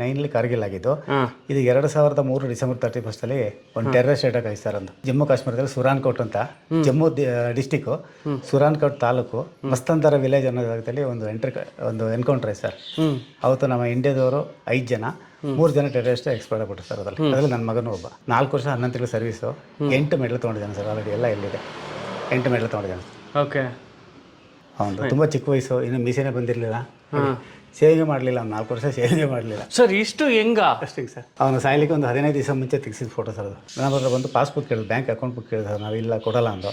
ನೈನ್ಲಿ ಕಾರ್ಗಿಲ್ ಆಗಿದ್ದು ಇದು ಎರಡು ಸಾವಿರದ ಮೂರು ಡಿಸೆಂಬರ್ ತರ್ಟಿ ಫಸ್ಟ್ ಅಲ್ಲಿ ಒಂದು ಟೆರರಿಸ್ಟ್ ಅಟ್ಯಾಕ್ ಸರ್ ಒಂದು ಜಮ್ಮು ಕಾಶ್ಮೀರದಲ್ಲಿ ಸುರಾನ್ಕೋಟ್ ಅಂತ ಜಮ್ಮು ಡಿಸ್ಟಿಕ್ ಸುರಾನ್ಕೋಟ್ ತಾಲೂಕು ಮಸ್ತಂತರ ವಿಲೇಜ್ ಅನ್ನೋ ಜಾಗದಲ್ಲಿ ಒಂದು ಎಂಟ್ರಿ ಒಂದು ಎನ್ಕೌಂಟರ್ ಆಯ್ತು ಸರ್. ಅವತ್ತು ನಮ್ಮ ಇಂಡಿಯಾದವರು ಐದು ಜನ ಮೂರು ಜನ ಟೆರರಿಸ್ಟ್ ಎಕ್ಸ್ಪೈರ್ ಆಗ್ಬಿಟ್ಟು ಸರ್ ಅದ್ರಲ್ಲಿ. ಅದ್ರಲ್ಲಿ ನನ್ನ ಮಗನೂ ಒಬ್ಬ. ನಾಲ್ಕು ವರ್ಷ ಹನ್ನೊಂದು ತಿಂಗಳು ಸರ್ವಿಸು ಎಂಟು ಮೆಡಲ್ ತೊಗೊಂಡಿದ್ದಾನೆ ಸರ್ ಆಲ್ರೆಡಿ ಎಲ್ಲ ಇಲ್ಲಿದೆ ಎಂಟು ಮೆಡಲ್ ತೊಗೊಂಡಿದ್ದಾನೆ. ಓಕೆ ಅವನು ತುಂಬ ಚಿಕ್ಕ ವಯಸ್ಸು ಇನ್ನು ಮೀಸೆನೇ ಬಂದಿರಲಿಲ್ಲ. ಸೇವಿಂಗ್ ಮಾಡಲಿಲ್ಲ ಅವ್ನು ನಾಲ್ಕು ವರ್ಷ ಸೇವಿಗೆ ಮಾಡಲಿಲ್ಲ. ಸರ್ ಇಷ್ಟು ಹೆಂಗ? ಅಷ್ಟೇ ಸರ್. ಅವನು ಸಾಯ್ಲಿಕ್ಕೆ ಒಂದು ಹದಿನೈದು ದಿವಸ ಮುಂಚೆ ತೆಗ್ಸಿದ ಫೋಟೋ ಸರ್ ಅದು. ನಾನು ಹತ್ರ ಬಂದು ಪಾಸ್ಬುಕ್ ಕೇಳಿದ್ರು ಬ್ಯಾಂಕ್ ಅಕೌಂಟ್ ಬುಕ್ ಕೇಳಿದ್ರು ನಾವು ಇಲ್ಲ ಕೊಡಲ್ಲ ಅಂದು.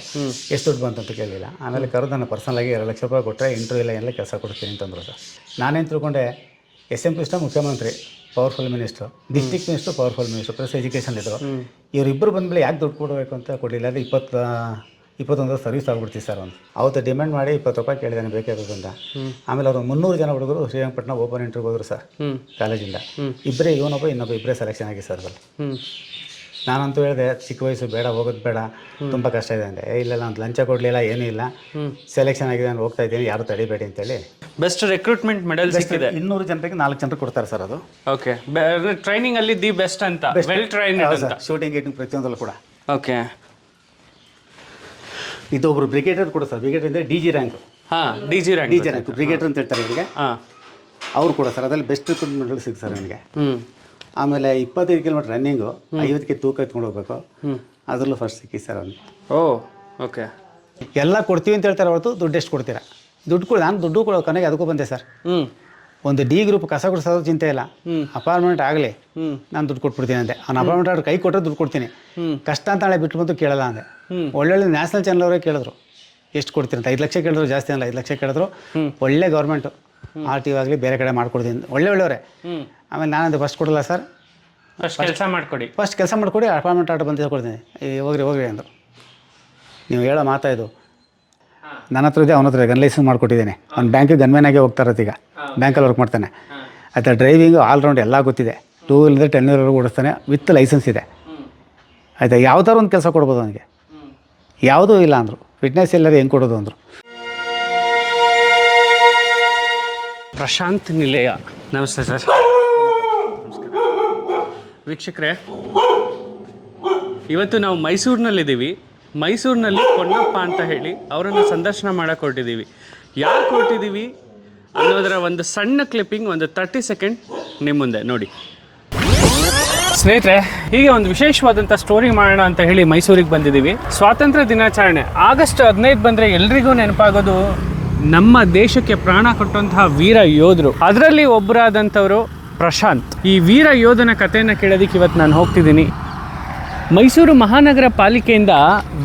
ಎಷ್ಟು ದುಡ್ಡು ಬಂತು ಅಂತ ಕೇಳಲಿಲ್ಲ ಆಮೇಲೆ ಕರೆದು ನನ್ನ ಪರ್ಸನಲ್ ಆಗಿ ಎರಡು ಲಕ್ಷ ರೂಪಾಯಿ ಕೊಟ್ಟರೆ ಇಂಟರ್ವ್ಯೂ ಇಲ್ಲ ಎಲ್ಲ ಕೆಲಸ ಕೊಡ್ತೀನಿ ಅಂತಂದ್ರು ಸರ್. ನಾನೇನು ತಿಳ್ಕೊಂಡೆ ಎಸ್ ಎಂ ಕೃಷ್ಣ ಮುಖ್ಯಮಂತ್ರಿ powerful minister district minister powerful minister plus education ಇದ್ದರು ಇವರಿಬ್ಬರು ಬಂದಮೇಲೆ ಯಾಕೆ ದುಡ್ಡು ಕೊಡಬೇಕು ಅಂತ ಕೊಡಲಿಲ್ಲ. ಅದು ಇಪ್ಪತ್ತು ಇಪ್ಪತ್ತೊಂದು ಸರ್ವಿಸ್ ಆಗ್ಬಿಡ್ತೀವಿ ಸರ್ ಒಂದು ಅವತ್ತು ಡಿಮ್ಯಾಂಡ್ ಮಾಡಿ ಇಪ್ಪತ್ತು ರೂಪಾಯಿ ಕೇಳಿದಾನೆ ಬೇಕಾಗುತ್ತೆ ಅಂತ ಆಮೇಲೆ ಅವರು ಮುನ್ನೂರು ಜನ ಹುಡುಗರು ಶ್ರೀರಂಗಪಟ್ಟಣ ಓಪನ್ ಇಂಟರ್ವ್ಯೂ ಹೋದ್ರು ಸರ್ ಕಾಲೇಜಿಂದ. ಇಬ್ಬರೇ ಇವನೊಬ್ಬ ಇನ್ನೊಬ್ಬ ಇಬ್ಬರೇ ಸೆಲೆಕ್ಷನ್ ಆಗಿ ಸರ್ ಅದ್ರಲ್ಲಿ ನಾನಂತೂ ಹೇಳಿದೆ ಚಿಕ್ಕ ವಯಸ್ಸು ಬೇಡ ಹೋಗೋದು ಬೇಡ. ತುಂಬ ಕಷ್ಟ ಇದೆ ಅಂದೆ. ಇಲ್ಲ ನಾನು ಲಂಚ ಕೊಡಲಿಲ್ಲ ಏನೂ ಇಲ್ಲ. ಸೆಲೆಕ್ಷನ್ ಆಗಿದೆ ನಾನು ಹೋಗ್ತಾ ಇದ್ದೀನಿ ಯಾರು ತಡಿಬೇಡಿ ಅಂತೇಳಿ. ಬೆಸ್ಟ್ ರೆಕ್ರೂಟ್ಮೆಂಟ್ ಮೆಡಲ್ ಸಿಕ್ಕಿದೆ. ಇನ್ನೂರು ಜನರಿಗೆ ನಾಲ್ಕು ಜನರು ಕೊಡ್ತಾರೆ ಸರ್ ಅದು. ಓಕೆ ಟ್ರೈನಿಂಗ್ ಅಲ್ಲಿ ದಿ ಬೆಸ್ಟ್ ಅಂತ. ವೆಲ್ ಟ್ರೈನ್ ಅಂತ. ಶೂಟಿಂಗ್ ಗೀಟಿಂಗ್ ಪ್ರತಿಯೊಂದಲ್ಲೂ ಕೂಡ. ಓಕೆ ಇದು ಒಬ್ರು ಬ್ರಿಗೇಡರ್ ಕೂಡ ಸರ್. ಬ್ರಿಗೇಡರ್ ಅಂದರೆ ಡಿ ಜಿ ರ್ಯಾಂಕ್ ಹಾಂ D G rank D G rank brigadier ಅಂತ ಹೇಳ್ತಾರೆ ಇವರಿಗೆ. ಹಾಂ. ಅವರು ಕೂಡ ಸರ್ ಅದ್ರಲ್ಲಿ ಬೆಸ್ಟ್ ಮೆಡಲ್ ಸಿಗುತ್ತೆ ಸರ್ ನನಗೆ ಆಮೇಲೆ ಇಪ್ಪತ್ತೈದು ಕಿಲೋಮೀಟ್ರ್ ರನ್ನಿಂಗು ಐವತ್ತಕ್ಕೆ ತೂಕ ಎತ್ಕೊಂಡು ಹೋಗ್ಬೇಕು. ಅದರಲ್ಲೂ ಫಸ್ಟ್ ಸಿಕ್ಕಿ ಸರ್ ಅವ್ನು ಓ ಓಕೆ. ಎಲ್ಲ ಕೊಡ್ತೀವಿ ಅಂತ ಹೇಳ್ತಾರೆ ಅವತ್ತು ದುಡ್ಡು ಎಷ್ಟು ಕೊಡ್ತೀರಾ? ದುಡ್ಡು ಕೊಡಿ ನಾನು ದುಡ್ಡು ಕೊಡೋ ಕೊನೆಗೆ ಅದಕ್ಕೂ ಬಂದೆ ಸರ್. ಹ್ಮ್. ಒಂದು ಡಿ ಗ್ರೂಪ್ ಕಸ ಗುಡಿಸೋದು ಚಿಂತೆ ಇಲ್ಲ. ಅಪಾರ್ಟ್ಮೆಂಟ್ ಆಗಲಿ ನಾನು ದುಡ್ಡು ಕೊಟ್ಬಿಡ್ತೀನಿ ಅಂತೆ ಅವ್ನು ಅಪಾರ್ಟ್ಮೆಂಟ್ ಅವ್ರು ಕೈ ಕೊಟ್ಟರೆ ದುಡ್ಡು ಕೊಡ್ತೀನಿ. ಕಷ್ಟ ಅಂತ ನಾಳೆ ಬಿಟ್ಟು ಬಂದು ಕೇಳಲ್ಲ ಅಂದೆ. ಒಳ್ಳೊಳ್ಳೆ ನ್ಯಾಷನಲ್ ಚಾನಲ್ ಅವರೇ ಕೇಳಿದ್ರು. ಎಷ್ಟು ಕೊಡ್ತೀನಿ ಅಂತ. ಐದು ಲಕ್ಷ ಕೇಳಿದ್ರು ಜಾಸ್ತಿ ಅಲ್ಲ ಐದು ಲಕ್ಷ ಕೇಳಿದ್ರು. ಒಳ್ಳೆ ಗೌರ್ಮೆಂಟು ಆರ್ ಟಿ ಆಗಲಿ ಬೇರೆ ಕಡೆ ಮಾಡ್ಕೊಡ್ತೀನಿ. ಒಳ್ಳೆ ಒಳ್ಳೆಯವರೇ. ಆಮೇಲೆ ನಾನಂದು ಫಸ್ಟ್ ಕೊಡಲ್ಲ ಸರ್ ಕೆಲಸ ಮಾಡ್ಕೊಡಿ. ಫಸ್ಟ್ ಕೆಲಸ ಮಾಡಿಕೊಡಿ ಅಪಾರ್ಟ್ಮೆಂಟ್ ಆರ್ಡರ್ ಬಂದು ಕೊಡ್ತೀನಿ. ಹೋಗ್ರಿ ಹೋಗ್ರಿ ಅಂದರು. ನೀವು ಹೇಳೋ ಮಾತಾ ಇದು. ನನ್ನ ಹತ್ರ ಇದೆ ಅವನ ಹತ್ರ ಗನ್ ಲೈಸೆನ್ಸ್ ಮಾಡಿಕೊಟ್ಟಿದ್ದೇನೆ. ಅವ್ನು ಬ್ಯಾಂಕಿಗೆ ಗನ್ಮ್ಯಾನ್ ಆಗಿ ಹೋಗ್ತಾ ಇರತ್ತೀಗ. ಈಗ ಬ್ಯಾಂಕಲ್ಲಿ ವರ್ಕ್ ಮಾಡ್ತಾನೆ. ಆಯ್ತಾ ಆಲ್ ಆಲ್ರೌಂಡ್ ಎಲ್ಲ ಗೊತ್ತಿದೆ. ಟೂ ವೀಲರ್ ಟೆನ್ ವೀಲರ್ವರೆಗೂ ಓಡಿಸ್ತಾನೆ. ವಿತ್ ಲೈಸೆನ್ಸ್ ಇದೆ. ಆಯಿತಾ ಯಾವ್ದಾದ್ರು ಒಂದು ಕೆಲಸ ಕೊಡ್ಬೋದು ಅವನಿಗೆ. ಯಾವುದೂ ಇಲ್ಲ ಅಂದರು. ಫಿಟ್ನೆಸ್ ಎಲ್ಲರೂ ಹೆಂಗೆ ಕೊಡೋದು ಅಂದರು. ಪ್ರಶಾಂತ್ ನಿಲಯ. ನಮಸ್ತೆ ಸರ್. ವೀಕ್ಷಕರೇ ಇವತ್ತು ನಾವು ಮೈಸೂರಿನಲ್ಲಿದ್ದೀವಿ. ಮೈಸೂರಿನಲ್ಲಿ ಪೊನ್ನಪ್ಪ ಅಂತ ಹೇಳಿ ಅವರನ್ನು ಸಂದರ್ಶನ ಮಾಡಕ್ಕೆ ಹೊರಟಿದ್ದೀವಿ ಯಾಕೆ ಹೊರಟಿದ್ದೀವಿ ಅನ್ನೋದರ ಒಂದು ಸಣ್ಣ ಕ್ಲಿಪ್ಪಿಂಗ್ ಒಂದು ತರ್ಟಿ ಸೆಕೆಂಡ್ ನಿಮ್ಮ ಮುಂದೆ, ನೋಡಿ. ಸ್ನೇಹಿತರೆ, ಹೀಗೆ ಒಂದು ವಿಶೇಷವಾದಂಥ ಸ್ಟೋರಿ ಮಾಡೋಣ ಅಂತ ಹೇಳಿ ಮೈಸೂರಿಗೆ ಬಂದಿದ್ದೀವಿ. ಸ್ವಾತಂತ್ರ್ಯ ದಿನಾಚರಣೆ, ಆಗಸ್ಟ್ ಹದಿನೈದು ಬಂದರೆ ಎಲ್ರಿಗೂ ನೆನಪಾಗೋದು ನಮ್ಮ ದೇಶಕ್ಕೆ ಪ್ರಾಣ ಕೊಟ್ಟಂತಹ ವೀರ ಯೋಧರು. ಅದರಲ್ಲಿ ಒಬ್ಬರಾದಂಥವರು ಪ್ರಶಾಂತ್. ಈ ವೀರ ಯೋಧನ ಕಥೆಯನ್ನು ಕೇಳೋದಕ್ಕೆ ಇವತ್ತು ನಾನು ಹೋಗ್ತಿದ್ದೀನಿ. ಮೈಸೂರು ಮಹಾನಗರ ಪಾಲಿಕೆಯಿಂದ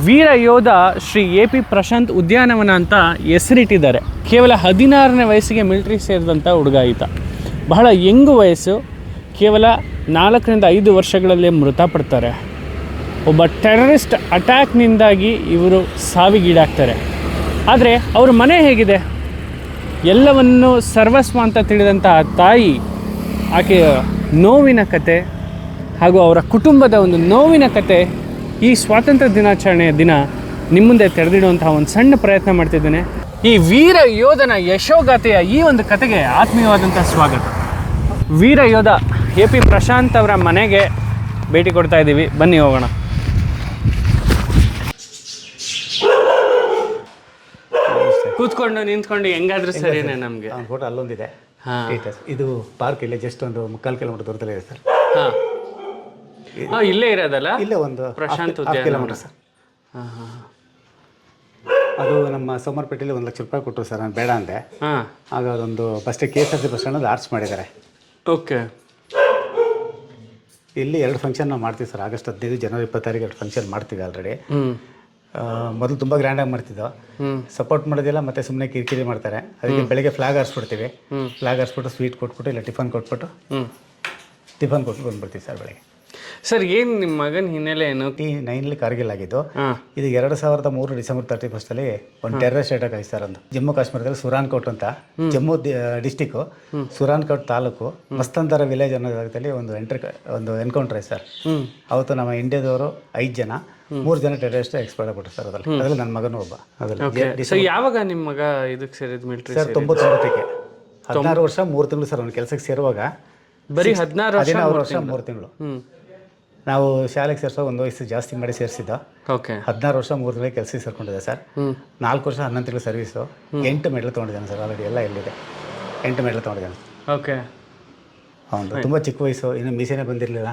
ವೀರ ಯೋಧ ಶ್ರೀ ಎ ಪಿ ಪ್ರಶಾಂತ್ ಉದ್ಯಾನವನ ಅಂತ ಹೆಸರಿಟ್ಟಿದ್ದಾರೆ. ಕೇವಲ ಹದಿನಾರನೇ ವಯಸ್ಸಿಗೆ ಮಿಲಿಟ್ರಿ ಸೇರಿದಂಥ ಹುಡುಗ ಈತ. ಬಹಳ ಯಂಗ್ ವಯಸ್ಸು. ಕೇವಲ ನಾಲ್ಕರಿಂದ ಐದು ವರ್ಷಗಳಲ್ಲೇ ಮೃತಪಡ್ತಾರೆ. ಒಬ್ಬ ಟೆರರಿಸ್ಟ್ ಅಟ್ಯಾಕ್ನಿಂದಾಗಿ ಇವರು ಸಾವಿಗೀಡಾಗ್ತಾರೆ. ಆದರೆ ಅವ್ರ ಮನೆ ಹೇಗಿದೆ? ಎಲ್ಲವನ್ನು ಸರ್ವಸ್ವ ಅಂತ ತಿಳಿದಂಥ ತಾಯಿ, ಆಕೆಯ ನೋವಿನ ಕತೆ ಹಾಗೂ ಅವರ ಕುಟುಂಬದ ಒಂದು ನೋವಿನ ಕತೆ ಈ ಸ್ವಾತಂತ್ರ್ಯ ದಿನಾಚರಣೆಯ ದಿನ ನಿಮ್ಮ ಮುಂದೆ ತೆರೆದಿಡುವಂತಹ ಒಂದು ಸಣ್ಣ ಪ್ರಯತ್ನ ಮಾಡ್ತಿದ್ದೇನೆ. ಈ ವೀರ ಯೋಧನ ಯಶೋಗಾಥೆಯ ಈ ಒಂದು ಕತೆಗೆ ಆತ್ಮೀಯವಾದಂಥ ಸ್ವಾಗತ. ವೀರ ಯೋಧ ಎ ಪಿ ಪ್ರಶಾಂತ್ ಅವರ ಮನೆಗೆ ಭೇಟಿ ಕೊಡ್ತಾ ಇದ್ದೀವಿ. ಬನ್ನಿ ಹೋಗೋಣ. ಕೂತ್ಕೊಂಡು ನಿಂತ್ಕೊಂಡು ಹೆಂಗಾದ್ರೂ ಸರಿನೇ ನಮಗೆ. ಫೋಟೋ ಅಲ್ಲೊಂದಿದೆ. ಇದು ಪಾರ್ಕ್ ಇಲ್ಲ ಜಸ್ಟ್ ಒಂದು ಮುಕ್ಕಾಲು ಕಿಲೋಮೀಟರ್ ದೂರದಲ್ಲೇ ಇದೆ ಸರ್ ಹಾಂ. ಇಲ್ಲೇ ಇರೋದಲ್ಲ? ಇಲ್ಲೇ ಒಂದು ಪ್ರಶಾಂತ್. Kilometre sir. ಅದು ನಮ್ಮ ಸೋಮವಾರಪೇಟೆಯಲ್ಲಿ ಒಂದು ಲಕ್ಷ ರೂಪಾಯಿ ಕೊಟ್ಟರು ಸರ್ ನಾನು ಬೇಡ ಅಂದೆ. ಹಾಂ. ಆಗ ಅದೊಂದು first K S R C bus stand arts ಮಾಡಿದ್ದಾರೆ. ಓಕೆ. ಇಲ್ಲಿ ಎರಡು ಫಂಕ್ಷನ್ ನಾವು ಮಾಡ್ತೀವಿ ಸರ್ ಆಗಸ್ಟ್ ಹದಿನೈದು ಜನವರಿ ಇಪ್ಪತ್ತಾರಿಗೆ ಎರಡು ಫಂಕ್ಷನ್ ಮಾಡ್ತೀವಿ ಆಲ್ರೆಡಿ ಮೊದಲು ತುಂಬ ಗ್ರ್ಯಾಂಡಾಗಿ ಮಾಡ್ತಿದ್ದೋ? ಸಪೋರ್ಟ್ ಮಾಡೋದಿಲ್ಲ ಮತ್ತೆ ಸುಮ್ಮನೆ ಕಿರಿಕಿರಿ ಮಾಡ್ತಾರೆ. ಅದಕ್ಕೆ ಬೆಳಗ್ಗೆ ಫ್ಲಾಗ್ ಹಾರಿಸ್ಬಿಡ್ತೀವಿ ಫ್ಲಾಗ್ ಹಾರಿಸ್ಬಿಟ್ಟು ಸ್ವೀಟ್ ಕೊಟ್ಬಿಟ್ಟು ಇಲ್ಲ ಟಿಫನ್ ಕೊಟ್ಬಿಟ್ಟು ಟಿಫನ್ ಕೊಟ್ಟು ಬಂದ್ಬಿಡ್ತೀವಿ ಸರ್ ಬೆಳಗ್ಗೆ. ಸರ್ ಏನು ನಿಮ್ಮ ಮಗನ ಹಿನ್ನೆಲೆ ಏನು? ಟಿ ನೈನ್ಲಿ ಕಾರ್ಗಿಲ್ ಆಗಿದ್ದು ಇದು ಎರಡು ಸಾವಿರದ ಮೂರು ಡಿಸೆಂಬರ್ ತರ್ಟಿ ಫಸ್ಟಲ್ಲಿ ಒಂದು ಟೆರರಿಸ್ಟ್ ಅಟ್ಯಾಕ್ ಆಯ್ತು ಸರ್ ಒಂದು ಜಮ್ಮು ಕಾಶ್ಮೀರದಲ್ಲಿ ಸುರಾನ್ ಕೋಟ್ ಅಂತ Jammu district ಸುರಾನ್ coat taluk ಮಸ್ತಂತರ village ಅನ್ನೋ ಜಾಗದಲ್ಲಿ ಒಂದು ಎಂಟ್ರಿ ಒಂದು ಎನ್ಕೌಂಟರ್ ಆಯ್ತು ಸರ್. ಅವತ್ತು ನಮ್ಮ ಇಂಡಿಯಾದವರು ಐದು ಜನ ಮೂರು ಜನ ಟೆರರಿಸ್ಟ್ ಎಕ್ಸ್ಪರ್ಟ್ ಆಗ್ಬಿಟ್ಟು ಸರ್ ಅದ್ರಲ್ಲಿ. ಅದರಲ್ಲಿ ನನ್ನ ಮಗನೂ ಒಬ್ಬ. ಅದರಲ್ಲಿ ಸೊ ಯಾವಾಗ ನಿಮ್ಮ ಮಗ ಇದಕ್ಕೆ ಸೇರಿದ ಮಿಲ್ಟ್ರಿ ಸರ್ ತೊಂಬತ್ತೊಂಬತ್ತಕ್ಕೆ. ಹದಿನಾರು ವರ್ಷ ಮೂರು ತಿಂಗಳು ಸರ್ ಅವ್ನ ಕೆಲಸಕ್ಕೆ ಸೇರುವಾಗ. ಬರೀ ಹದಿನಾರು ವರ್ಷ ಹದಿನಾರು ವರ್ಷ ಮೂರು ತಿಂಗಳು. ನಾವು ಶಾಲೆಗೆ ಸೇರಿಸೋ ಒಂದು ವಯಸ್ಸು ಜಾಸ್ತಿ ಮಾಡಿ ಸೇರಿಸಿದ್ದು. ಓಕೆ ಹದಿನಾರು ವರ್ಷ ಮೂರು ತಿಂಗಳಿಗೆ ಕೆಲಸ ಸೇರ್ಕೊಂಡಿದೆ ಸರ್. ನಾಲ್ಕು ವರ್ಷ ಹನ್ನೊಂದು ತಿಂಗಳು ಸರ್ವಿಸು ಎಂಟು ಮೆಡಲ್ ತೊಗೊಂಡಿದ್ದಾನೆ ಸರ್ ಆಲ್ರೆಡಿ ಎಲ್ಲ ಎಲ್ಲಿದೆ. ಎಂಟು ಮೆಡಲ್ ತೊಗೊಂಡಿದ್ದಾನೆ. ಓಕೆ ಅವನು ತುಂಬ ಚಿಕ್ಕ ವಯಸ್ಸು ಇನ್ನು ಮೀಸೆನೇ ಬಂದಿರಲಿಲ್ಲ.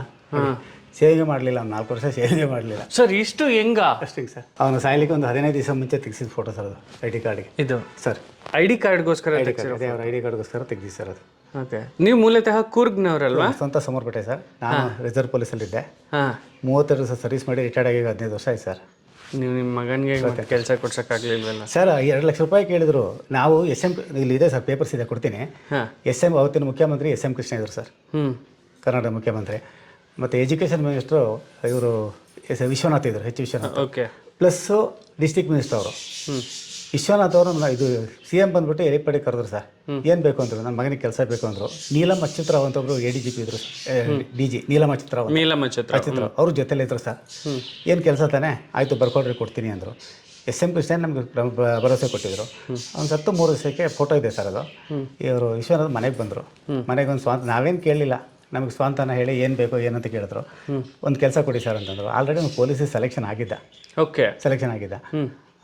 ಸೇವಿಂಗ್ ಮಾಡಲಿಲ್ಲ ಅವ್ನು ನಾಲ್ಕು ವರ್ಷ ಸೇವಿಂಗ್ ಮಾಡಲಿಲ್ಲ. ಸರ್ ಇಷ್ಟು ಹೆಂಗ? ಅಷ್ಟೇ ಸರ್ ಅವನು ಸಾಯ್ಲಿಕ್ಕೆ ಒಂದು ಹದಿನೈದು ದಿವಸ ಮುಂಚೆ ತೆಗೆಸಿದ ಫೋಟೋ ಸರ್ ಅದು ಐ ಡಿ ಕಾರ್ಡ್ಗೆ ಇದು? ಸರ್ ಐ ಡಿ ಕಾರ್ಡ್ಗೋಸ್ಕರ ಅವ್ರ ಐ ಡಿ ಕಾರ್ಡ್ಗೋಸ್ಕರ ತೆಗ್ದಿ ಸರ್ ಅದು. ಓಕೆ. ನೀವು ಮೂಲತಃ ಕೂರ್ಗ್ನವ್ರಲ್ವಾ? ಸ್ವಂತ ಸಮರ್ಪಟೆ ಸರ್. ನಾನು ರಿಸರ್ವ್ ಪೊಲೀಸಲ್ಲಿದ್ದೆ. ಹಾಂ. ಮೂವತ್ತೆರಡು ವರ್ಷ ಸರ್ವಿಸ್ ಮಾಡಿ ರಿಟೈರ್ಡ್ ಆಗಿ ಹದಿನೈದು ವರ್ಷ ಆಯ್ತು ಸರ್. ನೀವು ನಿಮ್ಮ ಮಗನಿಗೆ ಮತ್ತೆ ಕೆಲಸ ಕೊಡ್ಸೋಕ್ಕಾಗಲಿಲ್ವಲ್ಲ ಸರ್ ಎರಡು ಲಕ್ಷ ರೂಪಾಯಿ ಕೇಳಿದ್ರು. ನಾವು ಎಸ್ ಎಂ ಇಲ್ಲಿ ಇದೆ ಸರ್ ಪೇಪರ್ಸ್ ಇದೆ ಕೊಡ್ತೀನಿ. ಹಾ. ಎಸ್ ಎಂ ಅವತ್ತಿನ ಮುಖ್ಯಮಂತ್ರಿ ಎಸ್ ಎಂ ಕೃಷ್ಣ ಇದ್ರು ಸರ್. ಹ್ಞೂ ಕರ್ನಾಟಕ ಮುಖ್ಯಮಂತ್ರಿ. ಮತ್ತು ಎಜುಕೇಷನ್ ಮಿನಿಸ್ಟ್ರು ಇವರು ಎಸ್ ವಿಶ್ವನಾಥ್ ಇದ್ರು H Vishwanath. Okay. Plus district minister ಅವರು. ಹ್ಮ್. ವಿಶ್ವನಾಥ್ ಅವರು ನನ್ನ ಇದು ಸಿ ಎಂ ಬಂದ್ಬಿಟ್ಟು ಎಲಿಪಡಿ ಕರೆದ್ರು ಸರ್. ಏನು ಬೇಕು ಅಂದರು? ನನ್ನ ಮಗನಿಗೆ ಕೆಲಸ ಬೇಕು ಅಂದರು. ನೀಲಮ್ ಚಿತ್ರ ಅಂತ ಒಬ್ರು ಎ ಡಿ ಜಿ ಪಿ ಇದ್ರು ಡಿ ಜಿ ನೀಲಮ್ ಚಿತ್ರ ನೀಲಮ್ಮ ಅವ್ರ ಜೊತೆಲಿ ಇದ್ರು ಸರ್. ಏನು ಕೆಲಸ ತಾನೆ? ಆಯಿತು ಬರ್ಕೊಡ್ರಿ ಕೊಡ್ತೀನಿ ಅಂದರು. ಎಸ್ ಎಂ ಕೃಷ್ಣ ನಮಗೆ ಭರವಸೆ ಕೊಟ್ಟಿದ್ರು. ಅವ್ನು ಸತ್ತು ಮೂರು ದಿವಸಕ್ಕೆ ಫೋಟೋ ಇದೆ ಸರ್ ಅದು. ಇವರು ವಿಶ್ವನಾಥ್ ಮನೆಗೆ ಬಂದರು. ಮನೆಗೆ ಒಂದು ಸ್ವಾಂತ ನಾವೇನು ಕೇಳಲಿಲ್ಲ ನಮಗೆ ಸ್ವಾಂತನ ಹೇಳಿ ಏನು ಬೇಕು ಏನಂತ ಕೇಳಿದ್ರು. ಒಂದು ಕೆಲಸ ಕೊಡಿ ಸರ್ ಅಂತಂದರು. ಆಲ್ರೆಡಿ ಒಂದು ಪೊಲೀಸಿಗೆ ಸೆಲೆಕ್ಷನ್ ಆಗಿದ್ದ. ಓಕೆ. ಸೆಲೆಕ್ಷನ್ ಆಗಿದ್ದ.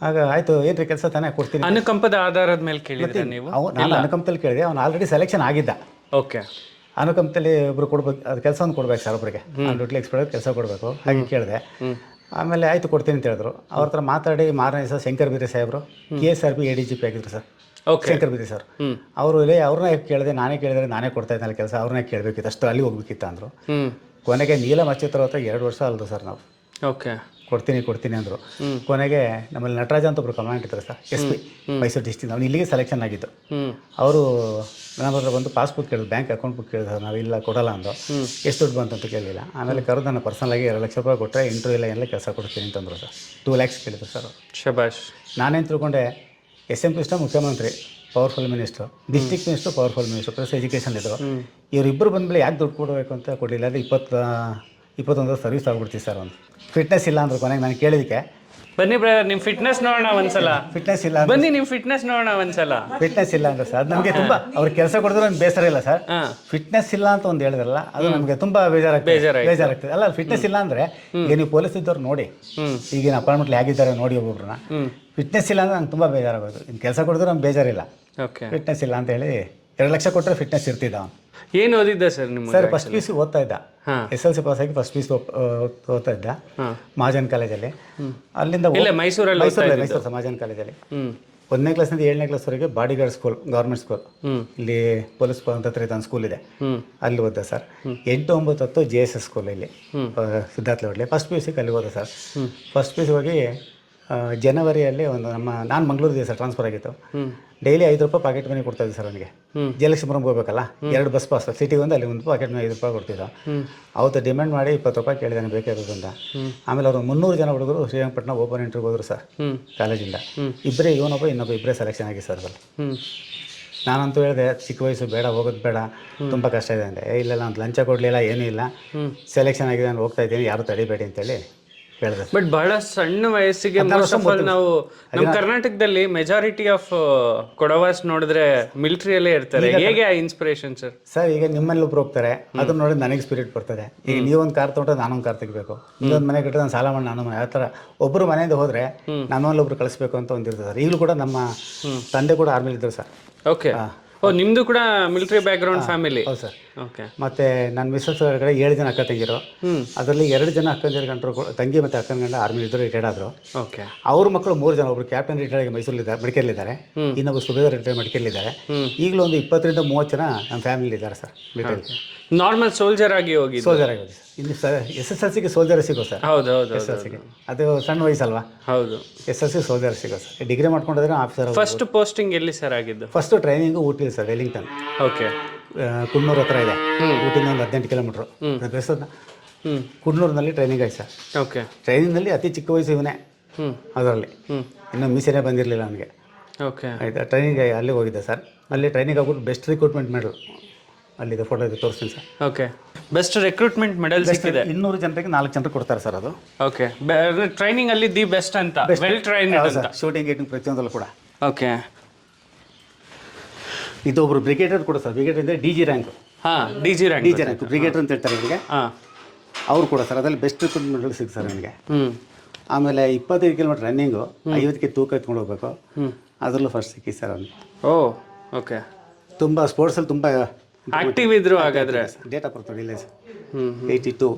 ಆಗ ಆಯ್ತು ಏನ್ರಿ ಕೆಲಸ ತಾನೇ? ಕೊಡ್ತೀನಿ. ಅನುಕಂಪದ ಆಧಾರದ ಮೇಲೆ ಕೇಳಿದ್ರೆ ನೀವು? ನಾನು ಅನುಕಂಪದಲ್ಲಿ ಕೇಳಿದೆ ಅವ್ನು ಆಲ್ರೆಡಿ ಸೆಲೆಕ್ಷನ್ ಆಗಿದ್ದ. ಓಕೆ. ಅನುಕಂಪದಲ್ಲಿ ಒಬ್ರು ಕೊಡ್ಬೇಕು ಅದು ಕೆಲಸವನ್ನು ಕೊಡ್ಬೇಕು ಸರ್ ಒಬ್ಬರಿಗೆ ಡ್ಯೂಟಿ ಎಕ್ಸ್ಪರ್ಟ್ ಕೆಲಸ ಕೊಡಬೇಕು ಹಾಗೆ ಕೇಳಿದೆ. ಆಮೇಲೆ ಆಯ್ತು ಕೊಡ್ತೀನಿ ಅಂತ ಹೇಳಿದ್ರು. ಅವ್ರ ಹತ್ರ ಮಾತಾಡಿ ಮಾರನೇ ಸರ್ ಶಂಕರ್ ಬಿರಿ ಸಾಹೇಬರು K S R P A D G P ಆಗಿದ್ರು sir okay. Shankar Biri sir ಅವರು ಇಲ್ಲೇ ಅವ್ರನ್ನ ಕೇಳಿದೆ? ನಾನೇ ಕೇಳಿದ್ರೆ ನಾನೇ ಕೊಡ್ತಾ ಇದ್ದಲ್ಲ ಕೆಲಸ ಅವ್ರನ್ನೇ ಕೇಳಬೇಕಿತ್ತು ಅಷ್ಟು ಅಲ್ಲಿ ಹೋಗ್ಬೇಕಿತ್ತು ಅಂದರು. ಕೊನೆಗೆ ನೀಲಮ್ ಅಚ್ಯುತರ ಹತ್ರ ಎರಡು ವರ್ಷ ಅಲ್ದು ಸರ್ ನಾವು. ಓಕೆ. ಕೊಡ್ತೀನಿ ಕೊಡ್ತೀನಿ ಅಂದರು. ಕೊನೆಗೆ ನಮ್ಮಲ್ಲಿ ನಟರಾಜ ಅಂತ ಒಬ್ರು ಕಮಾಂಡ್ ಇದ್ದಾರೆ sir S P Mysore district ಅವ್ನು ಇಲ್ಲಿಗೆ ಸೆಲೆಕ್ಷನ್ ಆಗಿದ್ದು. ಅವರು ನಮ್ಮ ಹತ್ರ ಬಂದು ಪಾಸ್ಬುಕ್ ಕೇಳಿದ್ರು ಬ್ಯಾಂಕ್ ಅಕೌಂಟ್ ಬುಕ್ ಕೇಳಿದ್ರು ನಾವು ಇಲ್ಲ ಕೊಡಲ್ಲ ಅಂದು ಎಷ್ಟು ದುಡ್ಡು ಬಂತು ಅಂತ ಕೇಳಲಿಲ್ಲ ಆಮೇಲೆ ಕರೆದು ನಾನು ಪರ್ಸನಲಾಗಿ ಎರಡು ಲಕ್ಷ ರೂಪಾಯಿ ಕೊಟ್ಟರೆ ಇಂಟರ್ವ್ಯೂ ಇಲ್ಲ ಎಲ್ಲ ಕೆಲಸ ಕೊಡ್ತೀನಿ ಅಂತಂದ್ರು ಸರ್. ಟೂ ಲ್ಯಾಕ್ಸ್ ಕೇಳಿದ್ರು ಸರ್ ಶಬಾಷ್. ನಾನೇನು ತಿಳ್ಕೊಂಡೆ ಎಸ್ ಎಂ ಕೃಷ್ಣ ಮುಖ್ಯಮಂತ್ರಿ powerful minister district minister powerful minister plus education ಇದ್ದರು ಇವರಿಬ್ಬರು ಬಂದಮೇಲೆ ಯಾಕೆ ದುಡ್ಡು ಕೊಡಬೇಕು ಅಂತ ಕೊಡಲಿಲ್ಲ ಅದು ಇಪ್ಪತ್ತು ಇಪ್ಪತ್ತೊಂದು ಸರ್ವಿಸ್ ಆಗ್ಬಿಡ್ತೀವಿ ಸರ್ ಒಂದು. ಫಿಟ್ನೆಸ್ ಇಲ್ಲ ಅಂದ್ರೆ ಕೊನೆಗೆ ನಾನು ಕೇಳಿದಕ್ಕೆ ಬನ್ನಿ ಬ್ರದರ್ ನಿಮ್ ಫಿಟ್ನೆಸ್ ನೋಡೋಣ ಒಂದ್ಸಲ. ಫಿಟ್ನೆಸ್ ಇಲ್ಲ ಬನ್ನಿ ನಿಮ್ ಫಿಟ್ನೆಸ್ ನೋಡೋಣ ಒಂದ್ಸಲ. ಫಿಟ್ನೆಸ್ ಇಲ್ಲ ಅಂದ್ರೆ ಸರ್ ಅದು ನಮಗೆ ತುಂಬ ಅವ್ರ ಕೆಲಸ ಕೊಡಿದ್ರೆ ಒಂದು ಬೇಸರ ಇಲ್ಲ ಸರ್ ಫಿಟ್ನೆಸ್ ಇಲ್ಲ ಅಂತ ಒಂದು ಹೇಳಿದ್ರಲ್ಲ ಅದು ನಮಗೆ ತುಂಬಾ ಬೇಜಾರಾಗ್ತದೆ. ಬೇಜಾರಾಗ್ತದೆ. ಅಲ್ಲ ಫಿಟ್ನೆಸ್ ಇಲ್ಲ ಅಂದ್ರೆ ಈಗ ನೀವು ಪೊಲೀಸ್ ಇದ್ದವ್ರು ನೋಡಿ. ಈಗಿನ ಅಪಾಯಿಂಟ್ಮೆಂಟ್ ಹೇಗಿದ್ದಾರೆ ನೋಡಿ ಒಬ್ಬೊಬ್ರನ್ನ ಫಿಟ್ನೆಸ್ ಇಲ್ಲ ಅಂದ್ರೆ ನಂಗೆ ತುಂಬ ಬೇಜಾರಾಗೋದು ಇನ್ನು ಕೆಲಸ ಕೊಡಿದ್ರೆ ನಮ್ಗೆ ಬೇಜಾರಿಲ್ಲ. ಫಿಟ್ನೆಸ್ ಇಲ್ಲ ಅಂತ ಹೇಳಿ ಎರಡು ಲಕ್ಷ ಕೊಟ್ಟರೆ ಫಿಟ್ನೆಸ್ ಇರ್ತಿದ್ದ ಅವ್ನು. ಏನ್ ಓದಿದ್ದ ಸರ್ ನಿಮ್ಮ ಸರ್ ಫಸ್ಟ್ ಪಿ ಸಿ ಓದ್ತಾ ಇದ್ದ. ಎಸ್ ಎಲ್ ಸಿ ಪಾಸ್ ಆಗಿ ಫಸ್ಟ್ ಪಿ ಸಿ ಓದ್ತಾ ಇದ್ದ. ಮಹಾಜನ್ ಕಾಲೇಜಲ್ಲಿ. ಅಲ್ಲಿಂದ ಇಲ್ಲ ಮೈಸೂರಲ್ಲಿ ಮೈಸೂರಲ್ಲಿ ಮೈಸೂರು ಮಹಾಜನ್ ಕಾಲೇಜಲ್ಲಿ. ಒಂದನೇ ಕ್ಲಾಸ್ನಿಂದ ಏಳನೇ ಕ್ಲಾಸ್ವರೆಗೆ body guard school government school ಇಲ್ಲಿ ಪೊಲೀಸ್ ಅಂತ ಹತ್ರ ಸ್ಕೂಲ್ ಇದೆ. ಅಲ್ಲಿ ಓದ್ದ ಸರ್. ಎಂಟು ಒಂಬತ್ತು ಹತ್ತು ಜೆ ಎಸ್ ಎಸ್ ಸ್ಕೂಲ್ ಇಲ್ಲಿ. ಸಿದ್ಧಾರ್ಥ ಲೋಡ್ಲಿ ಫಸ್ಟ್ ಪಿ ಯು ಸಿಗೆ ಅಲ್ಲಿ ಓದ sir. First P U C ಹೋಗಿ ಜನವರಿಯಲ್ಲಿ ಒಂದು ನಮ್ಮ ನಾನು ಮಂಗಳೂರಿಗೆ ಸರ್ ಟ್ರಾನ್ಸ್ಫರ್ ಆಗಿತ್ತು. ಡೈಲಿ ಐದು ರೂಪಾಯಿ ಪಾಕೆಟ್ ಮನಿ ಕೊಡ್ತಾ ಇದ್ದೆ ಸರ್ ನನಗೆ. ಹ್ಮ್. ಜಲಕ್ಷಪುರಂಗೆ ಹೋಗ್ಬೇಕಲ್ಲ ಎರಡು ಬಸ್ ಪಾಸ್ ಸಿಟಿಗೆ ಒಂದು ಅಲ್ಲಿ ಒಂದು ಪಾಕೆಟ್ ಮನಿ ಐದು ರೂಪಾಯಿ ಕೊಡ್ತಿದ್ದ. ಅವತ್ತು ಡಿಮ್ಯಾಂಡ್ ಮಾಡಿ ಇಪ್ಪತ್ತು ರೂಪಾಯಿ ಕೇಳಿದಾನೆ ಬೇಕಾಗಿರೋದು ಅಂತ. ಆಮೇಲೆ ಅವರು ಮುನ್ನೂರು ಜನ ಹುಡುಗರು ಶ್ರೀರಂಗಪಟ್ಟಣ ಓಪನ್ ಇಂಟ್ರಿಗೆ ಹೋದ್ರು ಸರ್ ಕಾಲೇಜಿಂದ. ಇಬ್ಬರೇ ಇವನೊಬ್ಬ ಇನ್ನೊಬ್ಬ ಇಬ್ಬರೇ ಸೆಲೆಕ್ಷನ್ ಆಗಿ ಸರ್ ಅಲ್ಲಿ ನಾನಂತೂ ಹೇಳಿದೆ ಚಿಕ್ಕ ವಯಸ್ಸು ಬೇಡ ಹೋಗೋದು ಬೇಡ ತುಂಬ ಕಷ್ಟ ಇದೆ ಅಂದೆ. ಏ ಇಲ್ಲ ನಾನು ಲಂಚ ಕೊಡಲಿಲ್ಲ ಏನೂ ಇಲ್ಲ ಸೆಲೆಕ್ಷನ್ ಆಗಿದೆ ನಾನು ಹೋಗ್ತಾ ಇದ್ದೀನಿ ಯಾರು ತಡಿಬೇಡಿ ಅಂತೇಳಿ ಬಟ್ ಬಹಳ ಸಣ್ಣ ವಯಸ್ಸಿಗೆ ಮೋಸ್ಟ್ ಆಫ್ ಆಲ್ ನಾವು ನಮ್ಮ ಕರ್ನಾಟಕದಲ್ಲಿ ಮೆಜಾರಿಟಿ ಆಫ್ ಕೊಡವಾಸ್ ನೋಡಿದ್ರೆ ಮಿಲಿಟರಿಯಲ್ಲೇ ಇರ್ತಾರೆ. ಹೇಗೆ ಆ ಇನ್ಸ್ಪಿರೇಷನ್ ಸರ್ ಸರ್ ಈಗ ನಿಮ್ಮಲ್ಲಿ ಒಬ್ರು ಹೋಗ್ತಾರೆ ಅದನ್ನ ನೋಡಿ ನನಗೆ ಸ್ಪಿರಿಟ್ ಬರ್ತದೆ. ಈಗ ನೀವೊಂದು ಕಾರ್ ತೊಗೊಂಡ್ರೆ ನಾನೊಂದು ಕಾರ್ ತೆಗಿಬೇಕು. ನೀವೊಂದು ಮನೆ ಕಟ್ಟಿದ್ರೆ ನಾನು ಸಾಲ ಮಾಡಿ ನಾನು ಆ ಥರ ಒಬ್ಬರು ಮನೆಯಿಂದ ಹೋದರೆ ನಮ್ಮಲ್ಲಿ ಒಬ್ರು ಕಳಿಸ್ಬೇಕು ಅಂತ ಒಂದಿರ್ತದೆ ಸರ್ ಈಗಲೂ ಕೂಡ ನಮ್ಮ ತಂದೆ ಕೂಡ ಆರ್ಮಿಲಿ ಇದ್ದರು ಸರ್ ಓಕೆ ಓ ನಿಮ್ದು ಕೂಡ ಮಿಲಿಟರಿ ಬ್ಯಾಕ್ಗ್ರೌಂಡ್ ಫ್ಯಾಮಿಲಿ ಹೌದು ಸರ್. ಓಕೆ ಮತ್ತು ನನ್ನ ಮಿಸ್ಸಸ್ ಕಡೆ ಏಳು ಜನ ಅಕ್ಕ ತಂಗಿರು. ಅದರಲ್ಲಿ ಎರಡು ಜನ ಅಕ್ಕಂದಿರ ಗಂಟರು ತಂಗಿ ಮತ್ತೆ ಅಕ್ಕನ ಗಂಡ ಆರ್ಮಿ ಇದ್ದರು ರಿಟೈರ್ಡ್ ಆದರು. ಓಕೆ ಅವ್ರ ಮಕ್ಕಳು ಮೂರು ಜನ ಒಬ್ರು ಕ್ಯಾಪ್ಟನ್ ರಿಟೈರ್ಡ್ ಆಗಿ ಮೈಸೂರಲ್ಲಿದ್ದಾರೆ ಮಡಿಕೇಲಿದ್ದಾರೆ ಇನ್ನೊಬ್ಬ ಸುಬೇದ ರಿಟೈರ್ ಮಡಿಕೇಲಿದ್ದಾರೆ ಈಗಲೂ ಒಂದು ಇಪ್ಪತ್ತರಿಂದ ಮೂವತ್ತು ಜನ ನಮ್ಮ ಫ್ಯಾಮಿಲಿ ಇದ್ದಾರೆ ಸರ್ ರಿಟೈರ್ ನಾರ್ಮಲ್ ಸೋಲ್ಜರ್ ಆಗಿ ಹೋಗಿ ಸೋಲ್ಜರ್ ಆಗಿ ಇಲ್ಲಿ ಸರ್ ಎಸ್ ಎಸ್ ಎಲ್ ಸಿಗೆ ಸೋಲ್ಜರ್ ಸಿಗೋ ಸರ್. ಹೌದು ಹೌದು ಎಸ್ ಎಲ್ ಸಿಗೆ ಅದು ಸಣ್ಣ ವಯಸ್ಸಲ್ವಾ? ಹೌದು. ಎಸ್ ಎಲ್ ಸಿ ಸೋಲ್ಜರ್ ಸಿಗೋ ಸರ್. ಡಿಗ್ರಿ ಮಾಡ್ಕೊಂಡಿದ್ರೆ ಆಫೀಸರ್ ಫಸ್ಟ್ ಪೋಸ್ಟಿಂಗ್ ಎಲ್ಲಿ ಸರ್ ಆಗಿದ್ದು? First training Ooty sir Wellington okay Coonoor ಹತ್ರ ಇದೆ. ಊಟಿಂದ ಒಂದು ಹದಿನೆಂಟು ಕಿಲೋಮೀಟ್ರು ಹ್ಞೂ ಕುನ್ನೂರಿನಲ್ಲಿ ಟ್ರೈನಿಂಗ್ ಆಯ್ತು ಸರ್. ಓಕೆ ಟ್ರೈನಿಂಗ್ನಲ್ಲಿ ಅತಿ ಚಿಕ್ಕ ವಯಸ್ಸು ಇವನೇ. ಅದರಲ್ಲಿ. ಹ್ಞೂ ಇನ್ನೂ ಮೀಸೆನೇ ಬಂದಿರಲಿಲ್ಲ ನನಗೆ ಓಕೆ ಆಯ್ತಾ ಟ್ರೈನಿಂಗ್ ಅಲ್ಲಿಗೆ ಹೋಗಿದ್ದೆ ಸರ್. ಅಲ್ಲಿ ಟ್ರೈನಿಂಗ್ ಆಗ್ಬಿಟ್ಟು ಬೆಸ್ಟ್ ರಿಕ್ರೂಟ್ಮೆಂಟ್ ಮೆಡಲ್ ಅಲ್ಲಿದೆ ಫೋಟೋ ಇದೆ ತೋರಿಸ್ತೀನಿ sir. Okay best recruitment medal ಸಿಕ್ಕಿದೆ? ಇನ್ನೂರು ಜನರಿಗೆ ನಾಲ್ಕು ಜನರಿಗೆ ಕೊಡ್ತಾರೆ ಸರ್ ಅದು. ಓಕೆ ಟ್ರೈನಿಂಗ್ ಅಲ್ಲಿ ದಿ ಬೆಸ್ಟ್ ಅಂತ. ವೆಲ್ ಟ್ರೈನ್ ಶೂಟಿಂಗ್ ಗೇಟಿಂಗ್ ಪ್ರತಿಯೊಂದಲ್ಲೂ ಕೂಡ. ಓಕೆ ಇದು ಒಬ್ರು ಬ್ರಿಗೇಡರ್ ಕೂಡ ಸರ್. ಬ್ರಿಗೇಡರ್ ಅಂದರೆ ಡಿ ಜಿ ರ್ಯಾಂಕ್ ಹಾಂ D G rank D G rank brigadier ಅಂತ ಹೇಳ್ತಾರೆ ಇವರಿಗೆ ಹಾಂ. ಅವ್ರು ಕೂಡ ಸರ್ ಅದರಲ್ಲಿ ಬೆಸ್ಟ್ ಮೆಡಲ್ ಸಿಗುತ್ತೆ ಸರ್ ನನಗೆ ಹ್ಞೂ ಆಮೇಲೆ ಇಪ್ಪತ್ತೈದು ಕಿಲೋಮೀಟರ್ ರನ್ನಿಂಗು ಐವತ್ತಕ್ಕೆ ತೂಕ ಎತ್ಕೊಂಡು ಹೋಗ್ಬೇಕು. ಅದರಲ್ಲೂ ಫಸ್ಟ್ ಸಿಕ್ಕಿ ಸರ್ ಅವ್ನಿಗೆ ಓ ಓಕೆ ತುಂಬ ಸ್ಪೋರ್ಟ್ಸಲ್ಲಿ ತುಂಬ ಆಕ್ಟಿವ್ ಇದ್ರು ಹಾಗಾದ್ರೆ. ಡೇಟ್ ಆಫ್ ಬರ್ತ್ ಇಲ್ಲ ಸರ್ ಏಯ್ಟಿ ಟು